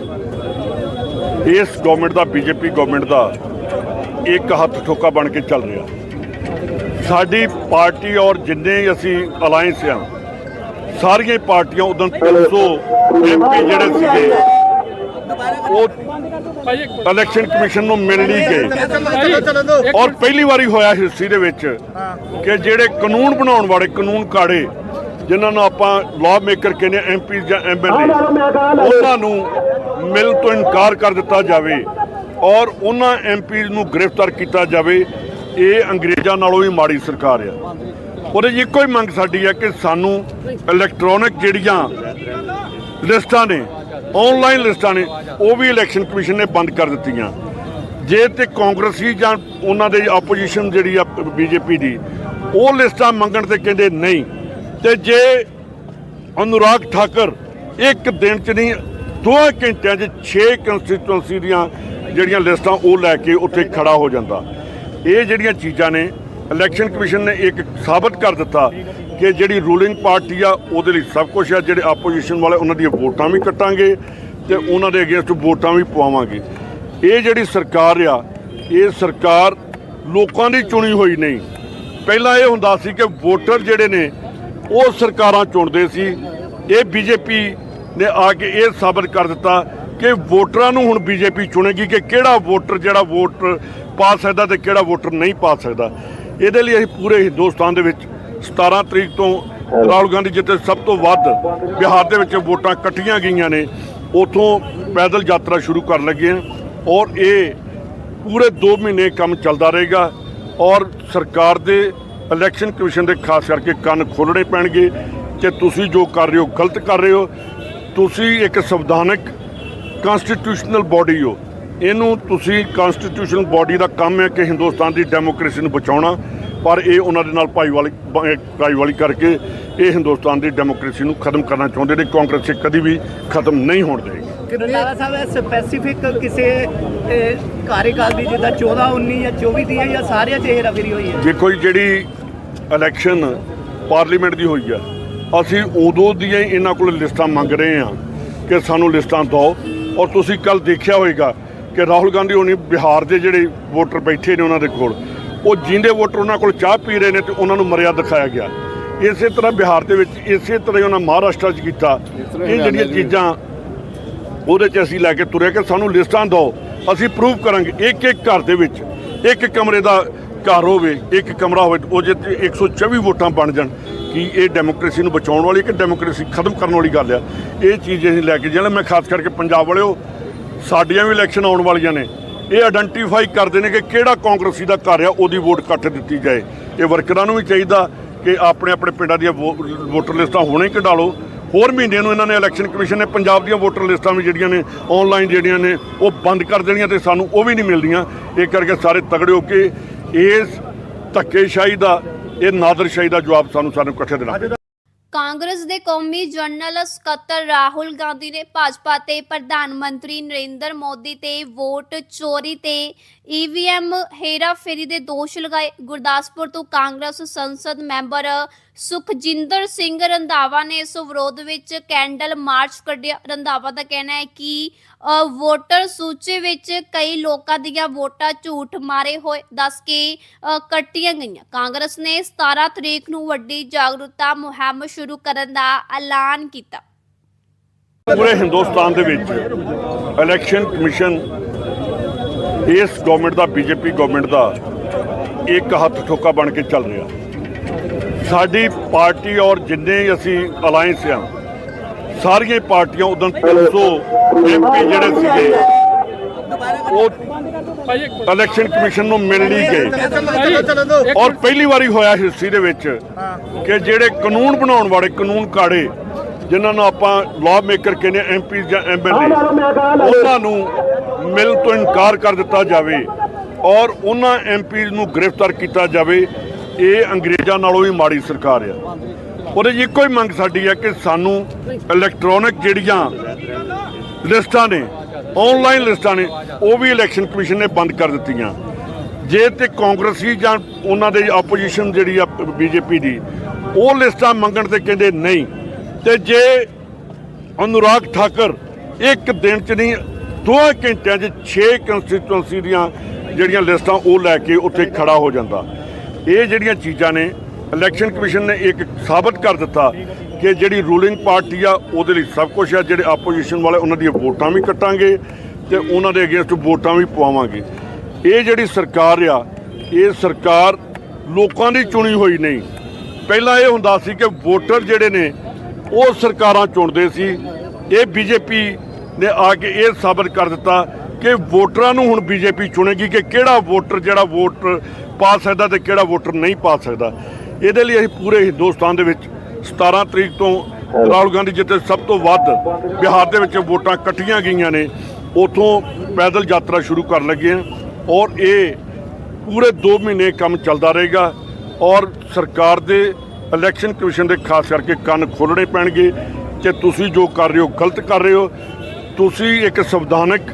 ਇਸ ਗਵਰਨਮੈਂਟ ਦਾ, ਬੀਜੇਪੀ ਗਵਰਨਮੈਂਟ ਦਾ ਇੱਕ ਹੱਥ ਠੋਕਾ ਬਣ ਕੇ ਚੱਲ ਰਿਹਾ। ਸਾਡੀ ਪਾਰਟੀ ਔਰ ਜਿੰਨੇ ਅਸੀਂ ਅਲਾਈਅੰਸ ਆ, ਸਾਰੀਆਂ ਪਾਰਟੀਆਂ ਉਦੋਂ 300 ਐਮਪੀ ਜਿਹੜੇ ਸੀਗੇ, ਉਹ ਇਲੈਕਸ਼ਨ ਕਮਿਸ਼ਨ ਨੂੰ ਮਿਲ ਨਹੀਂ ਗਏ। ਔਰ ਪਹਿਲੀ ਵਾਰੀ ਹੋਇਆ ਹਿਸਟਰੀ ਦੇ ਵਿੱਚ ਕਿ ਜਿਹੜੇ ਕਾਨੂੰਨ ਬਣਾਉਣ ਵਾਲੇ ਕਾਨੂੰਨ ਕਾੜੇ, ਜਿਨ੍ਹਾਂ ਨੂੰ ਆਪਾਂ ਲਾਅ ਮੇਕਰ ਕਹਿੰਦੇ ਐਮਪੀ ਜਾਂ ਐਮਐਲਏ ਉਹਨਾਂ ਨੂੰ ਮਿਲ ਤੋਂ ਇਨਕਾਰ ਕਰ ਦਿੱਤਾ ਜਾਵੇ ਔਰ ਉਹਨਾਂ ਐਮਪੀ ਨੂੰ ਗ੍ਰਿਫਤਾਰ ਕੀਤਾ ਜਾਵੇ। ਇਹ ਅੰਗਰੇਜ਼ਾਂ ਨਾਲੋਂ ਵੀ ਮਾੜੀ ਸਰਕਾਰ ਆ। ਉਹਦੇ 'ਚ ਇੱਕੋ ਹੀ ਮੰਗ ਸਾਡੀ ਹੈ ਕਿ ਸਾਨੂੰ ਇਲੈਕਟ੍ਰੋਨਿਕ ਜਿਹੜੀਆਂ ਲਿਸਟਾਂ ਨੇ ਆਨਲਾਈਨ ਲਿਸਟਾਂ ਨੇ, ਉਹ ਵੀ ਇਲੈਕਸ਼ਨ ਕਮਿਸ਼ਨ ਨੇ ਬੰਦ ਕਰ ਦਿੱਤੀਆਂ। ਜੇ ਤੇ ਕਾਂਗਰਸੀ ਜਾਂ ਉਹਨਾਂ ਦੇ ਆਪੋਜੀਸ਼ਨ ਜਿਹੜੀ ਆ ਬੀਜੇਪੀ ਦੀ, ਉਹ ਲਿਸਟਾਂ ਮੰਗਣ ਤੇ ਕਹਿੰਦੇ ਨਹੀਂ। ਤੇ ਜੇ ਅਨੁਰਾਗ ਠਾਕਰ ਇੱਕ ਦਿਨ ਚ ਨਹੀਂ, ਦੋ ਘੰਟਿਆਂ ਚ 6 ਕੰਸਟੀਟੂਐਂਸੀ ਦੀਆਂ ਜਿਹੜੀਆਂ ਲਿਸਟਾਂ ਉਹ ਲੈ ਕੇ ਉੱਥੇ ਖੜਾ ਹੋ ਜਾਂਦਾ। ਇਹ ਜਿਹੜੀਆਂ ਚੀਜ਼ਾਂ ਨੇ ਇਲੈਕਸ਼ਨ ਕਮਿਸ਼ਨ ਨੇ ਇੱਕ ਸਾਬਤ ਕਰ ਦਿੱਤਾ ਕਿ ਜਿਹੜੀ ਰੂਲਿੰਗ ਪਾਰਟੀ ਆ, ਉਹਦੇ ਲਈ ਸਭ ਕੁਝ ਆ, ਜਿਹੜੇ ਆਪੋਜੀਸ਼ਨ ਵਾਲੇ, ਉਹਨਾਂ ਦੀਆਂ ਵੋਟਾਂ ਵੀ ਕੱਟਾਂਗੇ ਤੇ ਉਹਨਾਂ ਦੇ ਅਗੇਂਸਟ ਵੋਟਾਂ ਵੀ ਪਵਾਵਾਂਗੇ। ਇਹ ਜਿਹੜੀ ਸਰਕਾਰ ਆ, ਇਹ ਸਰਕਾਰ ਲੋਕਾਂ ਦੀ ਚੁਣੀ ਹੋਈ ਨਹੀਂ। ਪਹਿਲਾਂ ਇਹ ਹੁੰਦਾ ਸੀ ਕਿ ਵੋਟਰ ਜਿਹੜੇ ਨੇ, ਉਹ ਸਰਕਾਰਾਂ ਚੁਣਦੇ ਸੀ। ਇਹ ਬੀਜੇਪੀ ਨੇ ਆ ਕੇ ਇਹ ਸਾਬਤ ਕਰ ਦਿੱਤਾ ਕਿ ਵੋਟਰਾਂ ਨੂੰ ਹੁਣ ਬੀਜੇਪੀ ਚੁਣੇਗੀ ਕਿ ਕਿਹੜਾ ਵੋਟਰ, ਜਿਹੜਾ ਵੋਟ ਪਾ ਸਕਦਾ ਤੇ ਕਿਹੜਾ ਵੋਟਰ ਨਹੀਂ ਪਾ ਸਕਦਾ। ਇਹਦੇ ਲਈ ਅਸੀਂ ਪੂਰੇ ਹਿੰਦੁਸਤਾਨ ਦੇ ਵਿੱਚ 17 ਤਰੀਕ ਤੋਂ ਰਾਹੁਲ ਗਾਂਧੀ ਜਿੱਥੇ ਸਭ ਤੋਂ ਵੱਧ ਬਿਹਾਰ ਦੇ ਵਿੱਚ ਵੋਟਾਂ ਕੱਟੀਆਂ ਗਈਆਂ ਨੇ। ਉਥੋਂ ਪੈਦਲ ਯਾਤਰਾ ਸ਼ੁਰੂ ਕਰਨ ਲੱਗੇ ਹਾਂ ਔਰ ਇਹ ਪੂਰੇ 2 ਮਹੀਨੇ ਕੰਮ ਚੱਲਦਾ ਰਹੇਗਾ ਔਰ ਸਰਕਾਰ ਦੇ ਇਲੈਕਸ਼ਨ ਕਮਿਸ਼ਨ ਦੇ ਖਾਸ ਕਰਕੇ ਕੰਨ ਖੋਲਣੇ ਪੈਣਗੇ ਕਿ ਤੁਸੀਂ ਜੋ ਕਰ ਰਹੇ ਹੋ, ਗਲਤ ਕਰ ਰਹੇ ਹੋ। ਤੁਸੀਂ ਇੱਕ ਸੰਵਿਧਾਨਕ ਕਨਸਟੀਟਿਊਸ਼ਨਲ ਬਾਡੀ ਹੋ। ਇਹਨੂੰ ਤੁਸੀਂ ਕਨਸਟੀਟਿਊਸ਼ਨਲ ਬਾਡੀ ਦਾ ਕੰਮ ਹੈ ਕਿ ਹਿੰਦੁਸਤਾਨ ਦੀ ਡੈਮੋਕ੍ਰੇਸੀ ਨੂੰ ਬਚਾਉਣਾ ਪਰ ਇਹ ਉਹਨਾਂ ਦੇ ਨਾਲ ਭਾਈਵਾਲੀ ਭਾਈਵਾਲੀ ਕਰਕੇ ਇਹ ਹਿੰਦੁਸਤਾਨ ਦੀ ਡੈਮੋਕ੍ਰੇਸੀ ਨੂੰ ਖਤਮ ਕਰਨਾ ਚਾਹੁੰਦੇ ਨੇ। ਕਾਂਗਰਸ ਇਹ ਕਦੀ ਵੀ ਖਤਮ ਨਹੀਂ ਹੋਣ ਦੇਗੀ ਰੰਧਾਵਾ ਸਾਹਿਬ ਸਪੈਸੀਫਿਕ ਕਿਸੇ ਕਾਰਜਕਾਲ ਦੀ ਜਿੱਦਾਂ 14 19 ਜਾਂ 24 ਦੀ ਹੈ ਜਾਂ ਸਾਰਿਆਂ 'ਚ ਹੇਰਾਫੇਰੀ ਹੋਈ ਹੈ? ਦੇਖੋ ਜੀ ਜਿਹੜੀ ਇਲੈਕਸ਼ਨ ਪਾਰਲੀਮੈਂਟ ਦੀ ਹੋਈ ਆ ਅਸੀਂ ਉਦੋਂ ਦੀਆਂ ਹੀ ਇਹਨਾਂ ਕੋਲ ਲਿਸਟਾਂ ਮੰਗ ਰਹੇ ਹਾਂ ਕਿ ਸਾਨੂੰ ਲਿਸਟਾਂ ਦਿਓ। ਔਰ ਤੁਸੀਂ ਕੱਲ ਦੇਖਿਆ ਹੋਵੇਗਾ ਕਿ ਰਾਹੁਲ ਗਾਂਧੀ ਹੋਣੀ ਬਿਹਾਰ ਦੇ ਜਿਹੜੇ ਵੋਟਰ ਬੈਠੇ ਨੇ ਉਹਨਾਂ ਦੇ ਕੋਲ ਉਹ ਜਿੰਦੇ ਵੋਟਰ ਉਹਨਾਂ ਕੋਲ ਚਾਹ ਪੀ ਰਹੇ ਨੇ ਤੇ ਉਹਨਾਂ ਨੂੰ ਮਰਿਆ ਦਿਖਾਇਆ ਗਿਆ। ਇਸੇ ਤਰ੍ਹਾਂ ਬਿਹਾਰ ਦੇ ਵਿੱਚ ਇਸੇ ਤਰ੍ਹਾਂ ਹੀ ਉਹਨਾਂ ਮਹਾਰਾਸ਼ਟਰ 'ਚ ਕੀਤਾ। ਇਹ ਜਿਹੜੀਆਂ ਚੀਜ਼ਾਂ ਉਹਦੇ 'ਚ ਅਸੀਂ ਲੈ ਕੇ ਤੁਰੇ ਕਿ ਸਾਨੂੰ ਲਿਸਟਾਂ ਦਿਓ ਅਸੀਂ ਪ੍ਰੂਵ ਕਰਾਂਗੇ। ਇੱਕ ਇੱਕ ਘਰ ਦੇ ਵਿੱਚ ਇੱਕ ਕਮਰੇ ਦਾ ਘਰ ਹੋਵੇ ਇੱਕ ਕਮਰਾ ਹੋਵੇ ਉਹ ਜੇ ਤੇ 124 ਵੋਟਾਂ ਬਣ ਜਾਣ ਕੀ ਇਹ ਡੈਮੋਕ੍ਰੇਸੀ ਨੂੰ ਬਚਾਉਣ ਵਾਲੀ ਕਿ ਡੈਮੋਕ੍ਰੇਸੀ ਖਤਮ ਕਰਨ ਵਾਲੀ ਗੱਲ ਆ? ਇਹ ਚੀਜ਼ ਅਸੀਂ ਲੈ ਕੇ ਜਿਹੜਾ ਮੈਂ ਖਾਸ ਕਰਕੇ ਪੰਜਾਬ ਵਾਲਿਓ ਸਾਡੀਆਂ ਵੀ ਇਲੈਕਸ਼ਨ ਆਉਣ ਵਾਲੀਆਂ ਨੇ। ਇਹ ਆਇਡੈਂਟੀਫਾਈ ਕਰਦੇ ਨੇ ਕਿ ਕਿਹੜਾ ਕਾਂਗਰਸੀ ਦਾ ਘਰ ਆ, ਉਹਦੀ ਵੋਟ ਕੱਟ ਦਿੱਤੀ ਜਾਏ। ਇਹ ਵਰਕਰਾਂ ਨੂੰ ਵੀ ਚਾਹੀਦਾ ਕਿ ਆਪਣੇ ਆਪਣੇ ਪਿੰਡਾਂ ਦੀਆਂ ਵੋ- ਵੋਟਰ ਲਿਸਟਾਂ ਹੁਣੇ ਕਢਾ ਲਓ ਹੋਰ ਮਹੀਨੇ ਨੂੰ ਇਹਨਾਂ ਨੇ ਇਲੈਕਸ਼ਨ ਕਮਿਸ਼ਨ ਨੇ ਪੰਜਾਬ ਦੀਆਂ ਵੋਟਰ ਲਿਸਟਾਂ ਵੀ ਜਿਹੜੀਆਂ ਨੇ ਆਨਲਾਈਨ ਜਿਹੜੀਆਂ ਨੇ, ਉਹ ਬੰਦ ਕਰ ਦੇਣੀਆਂ ਤੇ ਸਾਨੂੰ ਉਹ ਵੀ ਨਹੀਂ ਮਿਲਦੀਆਂ। ਇਹ ਕਰਕੇ ਸਾਰੇ ਤਗੜੇ ਹੋ ਕੇ ਇਸ ਧੱਕੇਸ਼ਾਹੀ ਦਾ, ਇਹ ਨਾਦਰਸ਼ਾਹੀ ਦਾ ਜਵਾਬ ਸਾਨੂੰ ਸਾਨੂੰ ਇਕੱਠੇ ਦੇਣਾ ਕਾਂਗਰਸ ਦੇ ਕੌਮੀ ਜਨਰਲ ਸਕੱਤਰ ਰਾਹੁਲ ਗਾਂਧੀ ਨੇ ਭਾਜਪਾ ਤੇ ਪ੍ਰਧਾਨ ਮੰਤਰੀ ਨਰਿੰਦਰ ਮੋਦੀ ਤੇ ਵੋਟ ਚੋਰੀ ਤੇ ਈਵੀਐਮ ਹੇਰਾਫੇਰੀ ਦੇ ਦੋਸ਼ ਲਗਾਏ। ਗੁਰਦਾਸਪੁਰ ਤੋਂ ਕਾਂਗਰਸ ਸੰਸਦ ਮੈਂਬਰ ਸੁਖਜਿੰਦਰ ਸਿੰਘ ਰੰਧਾਵਾ ਨੇ ਇਸ ਵਿਰੋਧ ਵਿੱਚ ਕੈਂਡਲ ਮਾਰਚ ਕੱਢਿਆ। ਰੰਧਾਵਾ ਦਾ ਕਹਿਣਾ ਹੈ ਕਿ ਵੋਟਰ ਸੂਚੀ ਵਿੱਚ ਕਈ ਲੋਕਾਂ ਦੀਆਂ ਵੋਟਾਂ ਝੂਠ ਮਾਰੇ ਹੋਏ ਦੱਸ ਕੇ ਅ, ਕੱਟੀਆਂ ਗਈਆਂ। ਕਾਂਗਰਸ ਨੇ 17 ਤਰੀਕ ਨੂੰ ਵੱਡੀ ਜਾਗਰੂਕਤਾ ਮੁਹਿੰਮ ਸ਼ੁਰੂ ਕਰਨ ਦਾ ਐਲਾਨ ਕੀਤਾ। ਪੂਰੇ ਹਿੰਦੁਸਤਾਨ ਦੇ ਵਿੱਚ ਇਲੈਕਸ਼ਨ ਕਮਿਸ਼ਨ ਇਸ ਗਵਰਨਮੈਂਟ ਦਾ ਬੀਜੇਪੀ ਗਵਰਨਮੈਂਟ ਦਾ ਇੱਕ ਹੱਥ ਠੋਕਾ ਬਣ ਕੇ ਚੱਲ ਰਿਹਾ। ਸਾਡੀ ਪਾਰਟੀ ਔਰ ਜਿੰਨੇ ਅਸੀਂ ਅਲਾਈਅੰਸ ਆ, ਸਾਰੀਆਂ ਹੀ ਪਾਰਟੀਆਂ ਉਦੋਂ 300 ਐਮਪੀ ਜਿਹੜੇ ਸੀਗੇ, ਉਹ ਇਲੈਕਸ਼ਨ ਕਮਿਸ਼ਨ ਨੂੰ ਮਿਲ ਨਹੀਂ ਗਏ। ਔਰ ਪਹਿਲੀ ਵਾਰੀ ਹੋਇਆ ਹਿਸਟਰੀ ਦੇ ਵਿੱਚ, ਕਿ ਜਿਹੜੇ ਕਾਨੂੰਨ ਬਣਾਉਣ ਵਾਲੇ ਕਾਨੂੰਨ ਕਾੜੇ ਜਿਨ੍ਹਾਂ ਨੂੰ ਆਪਾਂ ਲਾਅ ਮੇਕਰ ਕਹਿੰਦੇ ਐਮਪੀ ਜਾਂ ਐਮਐਲਏ ਉਹਨਾਂ ਨੂੰ ਮਿਲ ਤੋਂ ਇਨਕਾਰ ਕਰ ਦਿੱਤਾ ਜਾਵੇ ਔਰ ਉਹਨਾਂ ਐਮਪੀ ਨੂੰ ਗ੍ਰਿਫਤਾਰ ਕੀਤਾ ਜਾਵੇ ਇਹ ਅੰਗਰੇਜ਼ਾਂ ਨਾਲੋਂ ਵੀ ਮਾੜੀ ਸਰਕਾਰ ਆ। ਉਹਦੇ ਇੱਕੋ ਹੀ ਮੰਗ ਸਾਡੀ ਹੈ ਕਿ ਸਾਨੂੰ ਇਲੈਕਟ੍ਰੋਨਿਕ ਜਿਹੜੀਆਂ ਲਿਸਟਾਂ ਨੇ ਆਨਲਾਈਨ ਲਿਸਟਾਂ ਨੇ ਉਹ ਵੀ ਇਲੈਕਸ਼ਨ ਕਮਿਸ਼ਨ ਨੇ ਬੰਦ ਕਰ ਦਿੱਤੀਆਂ। ਜੇ ਤੇ ਕਾਂਗਰਸੀ ਜਾਂ ਉਹਨਾਂ ਦੇ ਆਪੋਜੀਸ਼ਨ ਜਿਹੜੀ ਆ ਬੀਜੇਪੀ ਦੀ ਉਹ ਲਿਸਟਾਂ ਮੰਗਣ ਤੇ ਕਹਿੰਦੇ ਨਹੀਂ। ਤੇ ਜੇ ਅਨੁਰਾਗ ਠਾਕਰ ਇੱਕ ਦਿਨ ਚ ਨਹੀਂ, ਦੋ ਘੰਟਿਆਂ 'ਚ 6 ਕੰਸਟੀਟੂਐਂਸੀ ਦੀਆਂ ਜਿਹੜੀਆਂ ਲਿਸਟਾਂ ਉਹ ਲੈ ਕੇ ਉੱਥੇ ਖੜਾ ਹੋ ਜਾਂਦਾ। ਇਹ ਜਿਹੜੀਆਂ ਚੀਜ਼ਾਂ ਨੇ ਇਲੈਕਸ਼ਨ ਕਮਿਸ਼ਨ ਨੇ ਇੱਕ ਸਾਬਤ ਕਰ ਦਿੱਤਾ ਕਿ ਜਿਹੜੀ ਰੂਲਿੰਗ ਪਾਰਟੀ ਆ, ਉਹਦੇ ਲਈ ਸਭ ਕੁਝ ਆ, ਜਿਹੜੇ ਆਪੋਜੀਸ਼ਨ ਵਾਲੇ, ਉਹਨਾਂ ਦੀਆਂ ਵੋਟਾਂ ਵੀ ਕੱਟਾਂਗੇ ਤੇ ਉਹਨਾਂ ਦੇ ਅਗੇਂਸਟ ਵੋਟਾਂ ਵੀ ਪਵਾਵਾਂਗੇ। ਇਹ ਜਿਹੜੀ ਸਰਕਾਰ ਆ, ਇਹ ਸਰਕਾਰ ਲੋਕਾਂ ਦੀ ਚੁਣੀ ਹੋਈ ਨਹੀਂ। ਪਹਿਲਾਂ ਇਹ ਹੁੰਦਾ ਸੀ ਕਿ ਵੋਟਰ ਜਿਹੜੇ ਨੇ ਉਹ ਸਰਕਾਰਾਂ ਚੁਣਦੇ ਸੀ। ਇਹ ਬੀਜੇਪੀ ਨੇ ਆ ਕੇ ਇਹ ਸਾਬਤ ਕਰ ਦਿੱਤਾ ਕਿ ਵੋਟਰਾਂ ਨੂੰ ਹੁਣ ਬੀਜੇਪੀ ਚੁਣੇਗੀ ਕਿ ਕਿਹੜਾ ਵੋਟਰ ਜਿਹੜਾ ਵੋਟ ਪਾ ਸਕਦਾ ਤੇ ਕਿਹੜਾ ਵੋਟਰ ਨਹੀਂ ਪਾ ਸਕਦਾ। ਇਹਦੇ ਲਈ ਅਸੀਂ ਪੂਰੇ ਹਿੰਦੁਸਤਾਨ ਦੇ ਵਿੱਚ 17 ਤਰੀਕ ਤੋਂ ਰਾਹੁਲ ਗਾਂਧੀ ਜਿੱਥੇ ਸਭ ਤੋਂ ਵੱਧ ਬਿਹਾਰ ਦੇ ਵਿੱਚ ਵੋਟਾਂ ਕੱਟੀਆਂ ਗਈਆਂ ਨੇ। ਉਥੋਂ ਪੈਦਲ ਯਾਤਰਾ ਸ਼ੁਰੂ ਕਰਨ ਲੱਗੇ ਹਾਂ ਔਰ ਇਹ ਪੂਰੇ 2 ਮਹੀਨੇ ਕੰਮ ਚੱਲਦਾ ਰਹੇਗਾ ਔਰ ਸਰਕਾਰ ਦੇ ਇਲੈਕਸ਼ਨ ਕਮਿਸ਼ਨ ਦੇ ਖਾਸ ਕਰਕੇ ਕੰਨ ਖੋਲਣੇ ਪੈਣਗੇ ਕਿ ਤੁਸੀਂ ਜੋ ਕਰ ਰਹੇ ਹੋ, ਗਲਤ ਕਰ ਰਹੇ ਹੋ। ਤੁਸੀਂ ਇੱਕ ਸੰਵਿਧਾਨਕ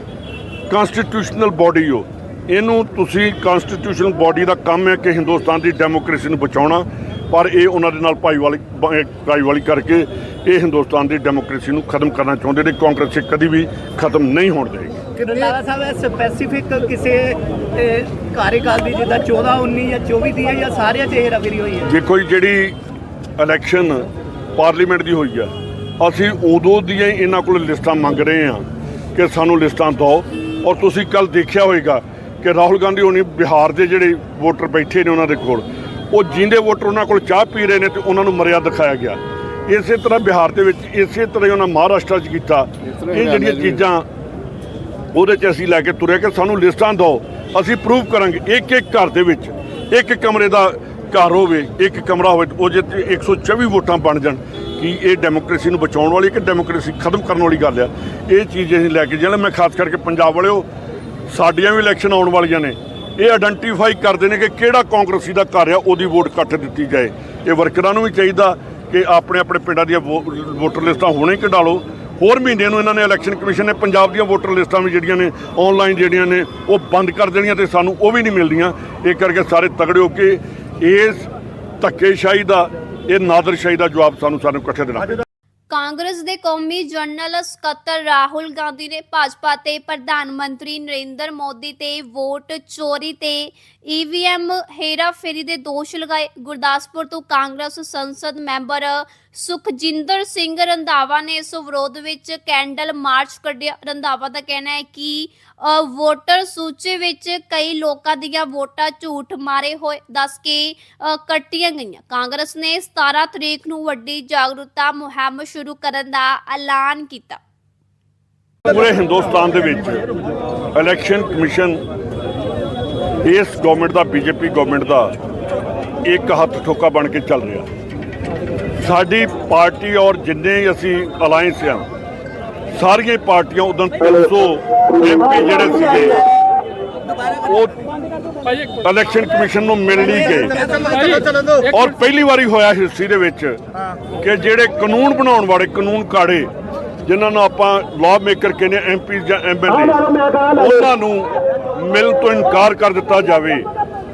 ਕਨਸਟੀਟਿਊਸ਼ਨਲ ਬਾਡੀ ਹੋ। ਇਹਨੂੰ ਤੁਸੀਂ ਕਨਸਟੀਟਿਊਸ਼ਨਲ ਬਾਡੀ ਦਾ ਕੰਮ ਹੈ ਕਿ ਹਿੰਦੁਸਤਾਨ ਦੀ ਡੈਮੋਕ੍ਰੇਸੀ ਨੂੰ ਬਚਾਉਣਾ। ਪਰ ਇਹ ਉਹਨਾਂ ਦੇ ਨਾਲ ਭਾਈਵਾਲੀ ਇਹ ਭਾਈਵਾਲੀ ਕਰਕੇ ਇਹ ਹਿੰਦੁਸਤਾਨ ਦੀ ਡੈਮੋਕ੍ਰੇਸੀ ਨੂੰ ਖਤਮ ਕਰਨਾ ਚਾਹੁੰਦੇ ਨੇ। ਕਾਂਗਰਸ ਇਹ ਕਦੀ ਵੀ ਖਤਮ ਨਹੀਂ ਹੋਣ ਦੇਗੀ ਕਿ ਰੰਧਾਵਾ ਸਾਹਿਬ ਸਪੈਸੀਫਿਕ ਕਿਸੇ ਕਾਰਜਕਾਲ ਦੀ ਜਿੱਦਾਂ 14 19 ਜਾਂ 24 ਦੀ ਹੈ ਜਾਂ ਸਾਰਿਆਂ 'ਚ ਹੇਰਾਫੇਰੀ ਹੋਈ ਹੈ? ਦੇਖੋ ਜੀ ਜਿਹੜੀ ਇਲੈਕਸ਼ਨ ਪਾਰਲੀਮੈਂਟ ਦੀ ਹੋਈ ਆ ਅਸੀਂ ਉਦੋਂ ਦੀਆਂ ਹੀ ਇਹਨਾਂ ਕੋਲ ਲਿਸਟਾਂ ਮੰਗ ਰਹੇ ਹਾਂ ਕਿ ਸਾਨੂੰ ਲਿਸਟਾਂ ਦਿਓ। ਔਰ ਤੁਸੀਂ ਕੱਲ ਦੇਖਿਆ ਹੋਵੇਗਾ ਕਿ ਰਾਹੁਲ ਗਾਂਧੀ ਹੋਣੀ ਬਿਹਾਰ ਦੇ ਜਿਹੜੇ ਵੋਟਰ ਬੈਠੇ ਨੇ ਉਹਨਾਂ ਦੇ ਕੋਲ ਉਹ ਜਿੰਦੇ ਵੋਟਰ ਉਹਨਾਂ ਕੋਲ ਚਾਹ ਪੀ ਰਹੇ ਨੇ ਤੇ ਉਹਨਾਂ ਨੂੰ ਮਰਿਆ ਦਿਖਾਇਆ ਗਿਆ। ਇਸੇ ਤਰ੍ਹਾਂ ਬਿਹਾਰ ਦੇ ਵਿੱਚ ਇਸੇ ਤਰ੍ਹਾਂ ਹੀ ਉਹਨਾਂ ਮਹਾਰਾਸ਼ਟਰ 'ਚ ਕੀਤਾ। ਇਹ ਜਿਹੜੀਆਂ ਚੀਜ਼ਾਂ ਉਹਦੇ 'ਚ ਅਸੀਂ ਲੈ ਕੇ ਤੁਰੇ ਕਿ ਸਾਨੂੰ ਲਿਸਟਾਂ ਦਿਓ। ਅਸੀਂ ਪ੍ਰੂਵ ਕਰਾਂਗੇ। ਇੱਕ ਇੱਕ ਘਰ ਦੇ ਵਿੱਚ ਇੱਕ ਕਮਰੇ ਦਾ ਘਰ ਹੋਵੇ ਇੱਕ ਕਮਰਾ ਹੋਵੇ ਉਹ ਜੇ ਤੇ 124 ਵੋਟਾਂ ਬਣ ਜਾਣ ਕੀ ਇਹ ਡੈਮੋਕ੍ਰੇਸੀ ਨੂੰ ਬਚਾਉਣ ਵਾਲੀ ਕਿ ਡੈਮੋਕ੍ਰੇਸੀ ਖਤਮ ਕਰਨ ਵਾਲੀ ਗੱਲ ਆ। ਇਹ ਚੀਜ਼ ਅਸੀਂ ਲੈ ਕੇ ਜਿਹੜਾ ਮੈਂ ਖਾਸ ਕਰਕੇ ਪੰਜਾਬ ਵਾਲਿਓ ਸਾਡੀਆਂ ਵੀ ਇਲੈਕਸ਼ਨ ਆਉਣ ਵਾਲੀਆਂ ਨੇ। ਇਹ ਆਇਡੈਂਟੀਫਾਈ ਕਰਦੇ ਨੇ ਕਿ ਕਿਹੜਾ ਕਾਂਗਰਸੀ ਦਾ ਘਰ ਆ, ਉਹਦੀ ਵੋਟ ਕੱਟ ਦਿੱਤੀ ਜਾਏ। ਇਹ ਵਰਕਰਾਂ ਨੂੰ ਵੀ ਚਾਹੀਦਾ ਕਿ ਆਪਣੇ ਆਪਣੇ ਪਿੰਡਾਂ ਦੀਆਂ ਵੋ- ਵੋਟਰ ਲਿਸਟਾਂ ਹੁਣੇ ਕਢਾ ਲਓ ਹੋਰ ਮਹੀਨੇ ਨੂੰ ਇਹਨਾਂ ਨੇ ਇਲੈਕਸ਼ਨ ਕਮਿਸ਼ਨ ਨੇ ਪੰਜਾਬ ਦੀਆਂ ਵੋਟਰ ਲਿਸਟਾਂ ਵੀ ਜਿਹੜੀਆਂ ਨੇ ਆਨਲਾਈਨ ਜਿਹੜੀਆਂ ਨੇ, ਉਹ ਬੰਦ ਕਰ ਦੇਣੀਆਂ ਤੇ ਸਾਨੂੰ ਉਹ ਵੀ ਨਹੀਂ ਮਿਲਦੀਆਂ। ਇਹ ਕਰਕੇ ਸਾਰੇ ਤਗੜੇ ਹੋ ਕੇ ਇਸ ਧੱਕੇਸ਼ਾਹੀ ਦਾ, ਇਹ ਨਾਦਰਸ਼ਾਹੀ ਦਾ ਜਵਾਬ ਸਾਨੂੰ ਸਾਨੂੰ ਇਕੱਠੇ ਦੇਣਾ ਕਾਂਗਰਸ ਦੇ ਕੌਮੀ ਜਨਰਲ ਸਕੱਤਰ ਰਾਹੁਲ ਗਾਂਧੀ ਨੇ ਭਾਜਪਾ ਤੇ ਪ੍ਰਧਾਨ ਮੰਤਰੀ ਨਰਿੰਦਰ ਮੋਦੀ ਤੇ ਵੋਟ ਚੋਰੀ ਤੇ ਈਵੀਐਮ ਹੇਰਾਫੇਰੀ ਦੇ ਦੋਸ਼ ਲਗਾਏ। ਗੁਰਦਾਸਪੁਰ ਤੋਂ ਕਾਂਗਰਸ ਸੰਸਦ ਮੈਂਬਰ ਸੁਖਜਿੰਦਰ ਸਿੰਘ ਰੰਧਾਵਾ ਨੇ ਇਸ ਵਿਰੋਧ ਵਿੱਚ ਕੈਂਡਲ ਮਾਰਚ ਕੱਢਿਆ। ਰੰਧਾਵਾ ਦਾ ਕਹਿਣਾ ਹੈ ਕਿ ਵੋਟਰ ਸੂਚੀ ਵਿੱਚ ਕਈ ਲੋਕਾਂ ਦੀਆਂ ਵੋਟਾਂ ਝੂਠ ਮਾਰੇ ਹੋਏ, ਦੱਸ ਕੇ ਕੱਟੀਆਂ ਗਈਆਂ। ਕਾਂਗਰਸ ਨੇ 17 ਤਰੀਕ ਨੂੰ ਵੱਡੀ ਜਾਗਰੂਕਤਾ ਮੁਹਿੰਮ ਸ਼ੁਰੂ ਕਰਨ ਦਾ ਐਲਾਨ ਕੀਤਾ। ਪੂਰੇ ਹਿੰਦੁਸਤਾਨ ਦੇ ਵਿੱਚ ਇਲੈਕਸ਼ਨ ਕਮਿਸ਼ਨ ਇਸ ਗਵਰਨਮੈਂਟ ਦਾ ਬੀਜੇਪੀ ਗਵਰਨਮੈਂਟ ਦਾ ਇੱਕ ਹੱਥ ਠੋਕਾ ਬਣ ਕੇ ਚੱਲ ਰਿਹਾ। ਸਾਡੀ ਪਾਰਟੀ ਔਰ ਜਿੰਨੇ ਅਸੀਂ ਅਲਾਈਅੰਸ ਆ, ਸਾਰੀਆਂ ਪਾਰਟੀਆਂ ਉਦੋਂ 300 ਐਮਪੀ ਜਿਹੜੇ ਸੀਗੇ, ਉਹ ਇਲੈਕਸ਼ਨ ਕਮਿਸ਼ਨ ਨੂੰ ਮਿਲ ਨਹੀਂ ਗਏ। ਔਰ ਪਹਿਲੀ ਵਾਰੀ ਹੋਇਆ ਹਿਸਟਰੀ ਦੇ ਵਿੱਚ, ਕਿ ਜਿਹੜੇ ਕਾਨੂੰਨ ਬਣਾਉਣ ਵਾਲੇ ਕਾਨੂੰਨ ਕਾੜੇ ਜਿਨ੍ਹਾਂ ਨੂੰ ਆਪਾਂ ਲਾਅ ਮੇਕਰ ਕਹਿੰਦੇ ਐਮਪੀ ਜਾਂ ਐਮਐਲਏ ਉਹਨਾਂ ਨੂੰ ਮਿਲਣ ਤੋਂ ਇਨਕਾਰ ਕਰ ਦਿੱਤਾ ਜਾਵੇ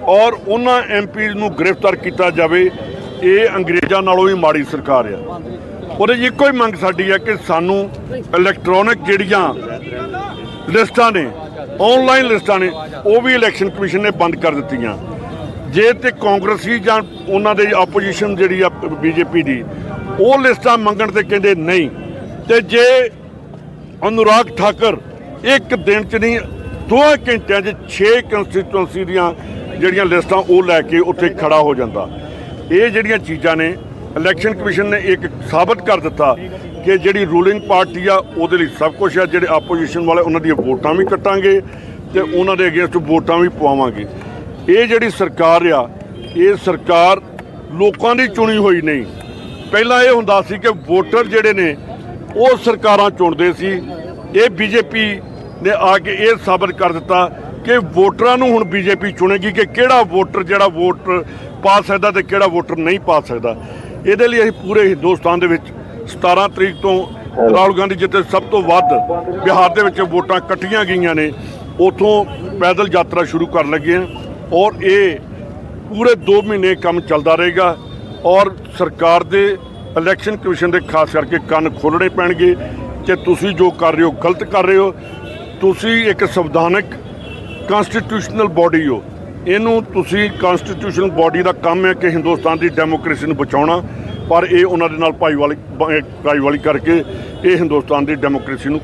ਔਰ ਉਹਨਾਂ ਐਮਪੀ ਨੂੰ ਗ੍ਰਿਫਤਾਰ ਕੀਤਾ ਜਾਵੇ ਇਹ ਅੰਗਰੇਜ਼ਾਂ ਨਾਲੋਂ ਵੀ ਮਾੜੀ ਸਰਕਾਰ ਆ। ਉਹਦੇ ਇੱਕੋ ਹੀ ਮੰਗ ਸਾਡੀ ਹੈ ਕਿ ਸਾਨੂੰ ਇਲੈਕਟ੍ਰੋਨਿਕ ਜਿਹੜੀਆਂ ਲਿਸਟਾਂ ਨੇ ਆਨਲਾਈਨ ਲਿਸਟਾਂ ਨੇ ਉਹ ਵੀ ਇਲੈਕਸ਼ਨ ਕਮਿਸ਼ਨ ਨੇ ਬੰਦ ਕਰ ਦਿੱਤੀਆਂ। ਜੇ ਤੇ ਕਾਂਗਰਸੀ ਜਾਂ ਉਹਨਾਂ ਦੇ ਆਪੋਜੀਸ਼ਨ ਜਿਹੜੀ ਆ ਬੀਜੇਪੀ ਦੀ ਉਹ ਲਿਸਟਾਂ ਮੰਗਣ ਤੇ ਕਹਿੰਦੇ ਨਹੀਂ। ਤੇ ਜੇ ਅਨੁਰਾਗ ਠਾਕਰ ਇੱਕ ਦਿਨ ਚ ਨਹੀਂ ਦੋ ਘੰਟਿਆਂ 'ਚ 6 ਕੰਸਟੀਟੂਐਂਸੀ ਦੀਆਂ ਜਿਹੜੀਆਂ ਲਿਸਟਾਂ ਉਹ ਲੈ ਕੇ ਉੱਥੇ ਖੜਾ ਹੋ ਜਾਂਦਾ। ਇਹ ਜਿਹੜੀਆਂ ਚੀਜ਼ਾਂ ਨੇ ਇਲੈਕਸ਼ਨ ਕਮਿਸ਼ਨ ਨੇ ਇੱਕ ਸਾਬਤ ਕਰ ਦਿੱਤਾ ਕਿ ਜਿਹੜੀ ਰੂਲਿੰਗ ਪਾਰਟੀ ਆ, ਉਹਦੇ ਲਈ ਸਭ ਕੁਝ ਆ, ਜਿਹੜੇ ਆਪੋਜੀਸ਼ਨ ਵਾਲੇ, ਉਹਨਾਂ ਦੀਆਂ ਵੋਟਾਂ ਵੀ ਕੱਟਾਂਗੇ ਤੇ ਉਹਨਾਂ ਦੇ ਅਗੇਂਸਟ ਵੋਟਾਂ ਵੀ ਪਵਾਵਾਂਗੇ। ਇਹ ਜਿਹੜੀ ਸਰਕਾਰ ਆ, ਇਹ ਸਰਕਾਰ ਲੋਕਾਂ ਦੀ ਚੁਣੀ ਹੋਈ ਨਹੀਂ। ਪਹਿਲਾਂ ਇਹ ਹੁੰਦਾ ਸੀ ਕਿ ਵੋਟਰ ਜਿਹੜੇ ਨੇ ਉਹ ਸਰਕਾਰਾਂ ਚੁਣਦੇ ਸੀ। ਇਹ ਬੀਜੇਪੀ ਨੇ ਆ ਕੇ ਇਹ ਸਾਬਤ ਕਰ ਦਿੱਤਾ ਕਿ ਵੋਟਰਾਂ ਨੂੰ ਹੁਣ ਬੀਜੇਪੀ ਚੁਣੇਗੀ ਕਿ ਕਿਹੜਾ ਵੋਟਰ ਜਿਹੜਾ ਵੋਟ ਪਾ ਸਕਦਾ ਤੇ ਕਿਹੜਾ ਵੋਟਰ ਨਹੀਂ ਪਾ ਸਕਦਾ। ਇਹਦੇ ਲਈ ਅਸੀਂ ਪੂਰੇ ਹਿੰਦੁਸਤਾਨ ਦੇ ਵਿੱਚ 17 ਤਰੀਕ ਤੋਂ ਰਾਹੁਲ ਗਾਂਧੀ ਜਿੱਥੇ ਸਭ ਤੋਂ ਵੱਧ ਬਿਹਾਰ ਦੇ ਵਿੱਚ ਵੋਟਾਂ ਕੱਟੀਆਂ ਗਈਆਂ ਨੇ। ਉਥੋਂ ਪੈਦਲ ਯਾਤਰਾ ਸ਼ੁਰੂ ਕਰਨ ਲੱਗੇ ਹਾਂ ਔਰ ਇਹ ਪੂਰੇ 2 ਮਹੀਨੇ ਕੰਮ ਚੱਲਦਾ ਰਹੇਗਾ ਔਰ ਸਰਕਾਰ ਦੇ ਇਲੈਕਸ਼ਨ ਕਮਿਸ਼ਨ ਦੇ ਖਾਸ ਕਰਕੇ ਕੰਨ ਖੋਲਣੇ ਪੈਣਗੇ ਕਿ ਤੁਸੀਂ ਜੋ ਕਰ ਰਹੇ ਹੋ, ਗਲਤ ਕਰ ਰਹੇ ਹੋ। ਤੁਸੀਂ ਇੱਕ ਸੰਵਿਧਾਨਕ ਕਨਸਟੀਟਿਊਸ਼ਨਲ ਬਾਡੀ ਹੋ। ਇਹਨੂੰ ਤੁਸੀਂ ਕਨਸਟੀਟਿਊਸ਼ਨਲ ਬਾਡੀ ਦਾ ਕੰਮ ਹੈ ਕਿ ਹਿੰਦੁਸਤਾਨ ਦੀ ਡੈਮੋਕ੍ਰੇਸੀ ਨੂੰ ਬਚਾਉਣਾ, ਪਰ ਇਹ ਉਹਨਾਂ ਦੇ ਨਾਲ ਭਾਈਵਾਲੀ ਭਾਈਵਾਲੀ ਕਰਕੇ ਇਹ ਹਿੰਦੁਸਤਾਨ ਦੀ ਡੈਮੋਕ੍ਰੇਸੀ ਨੂੰ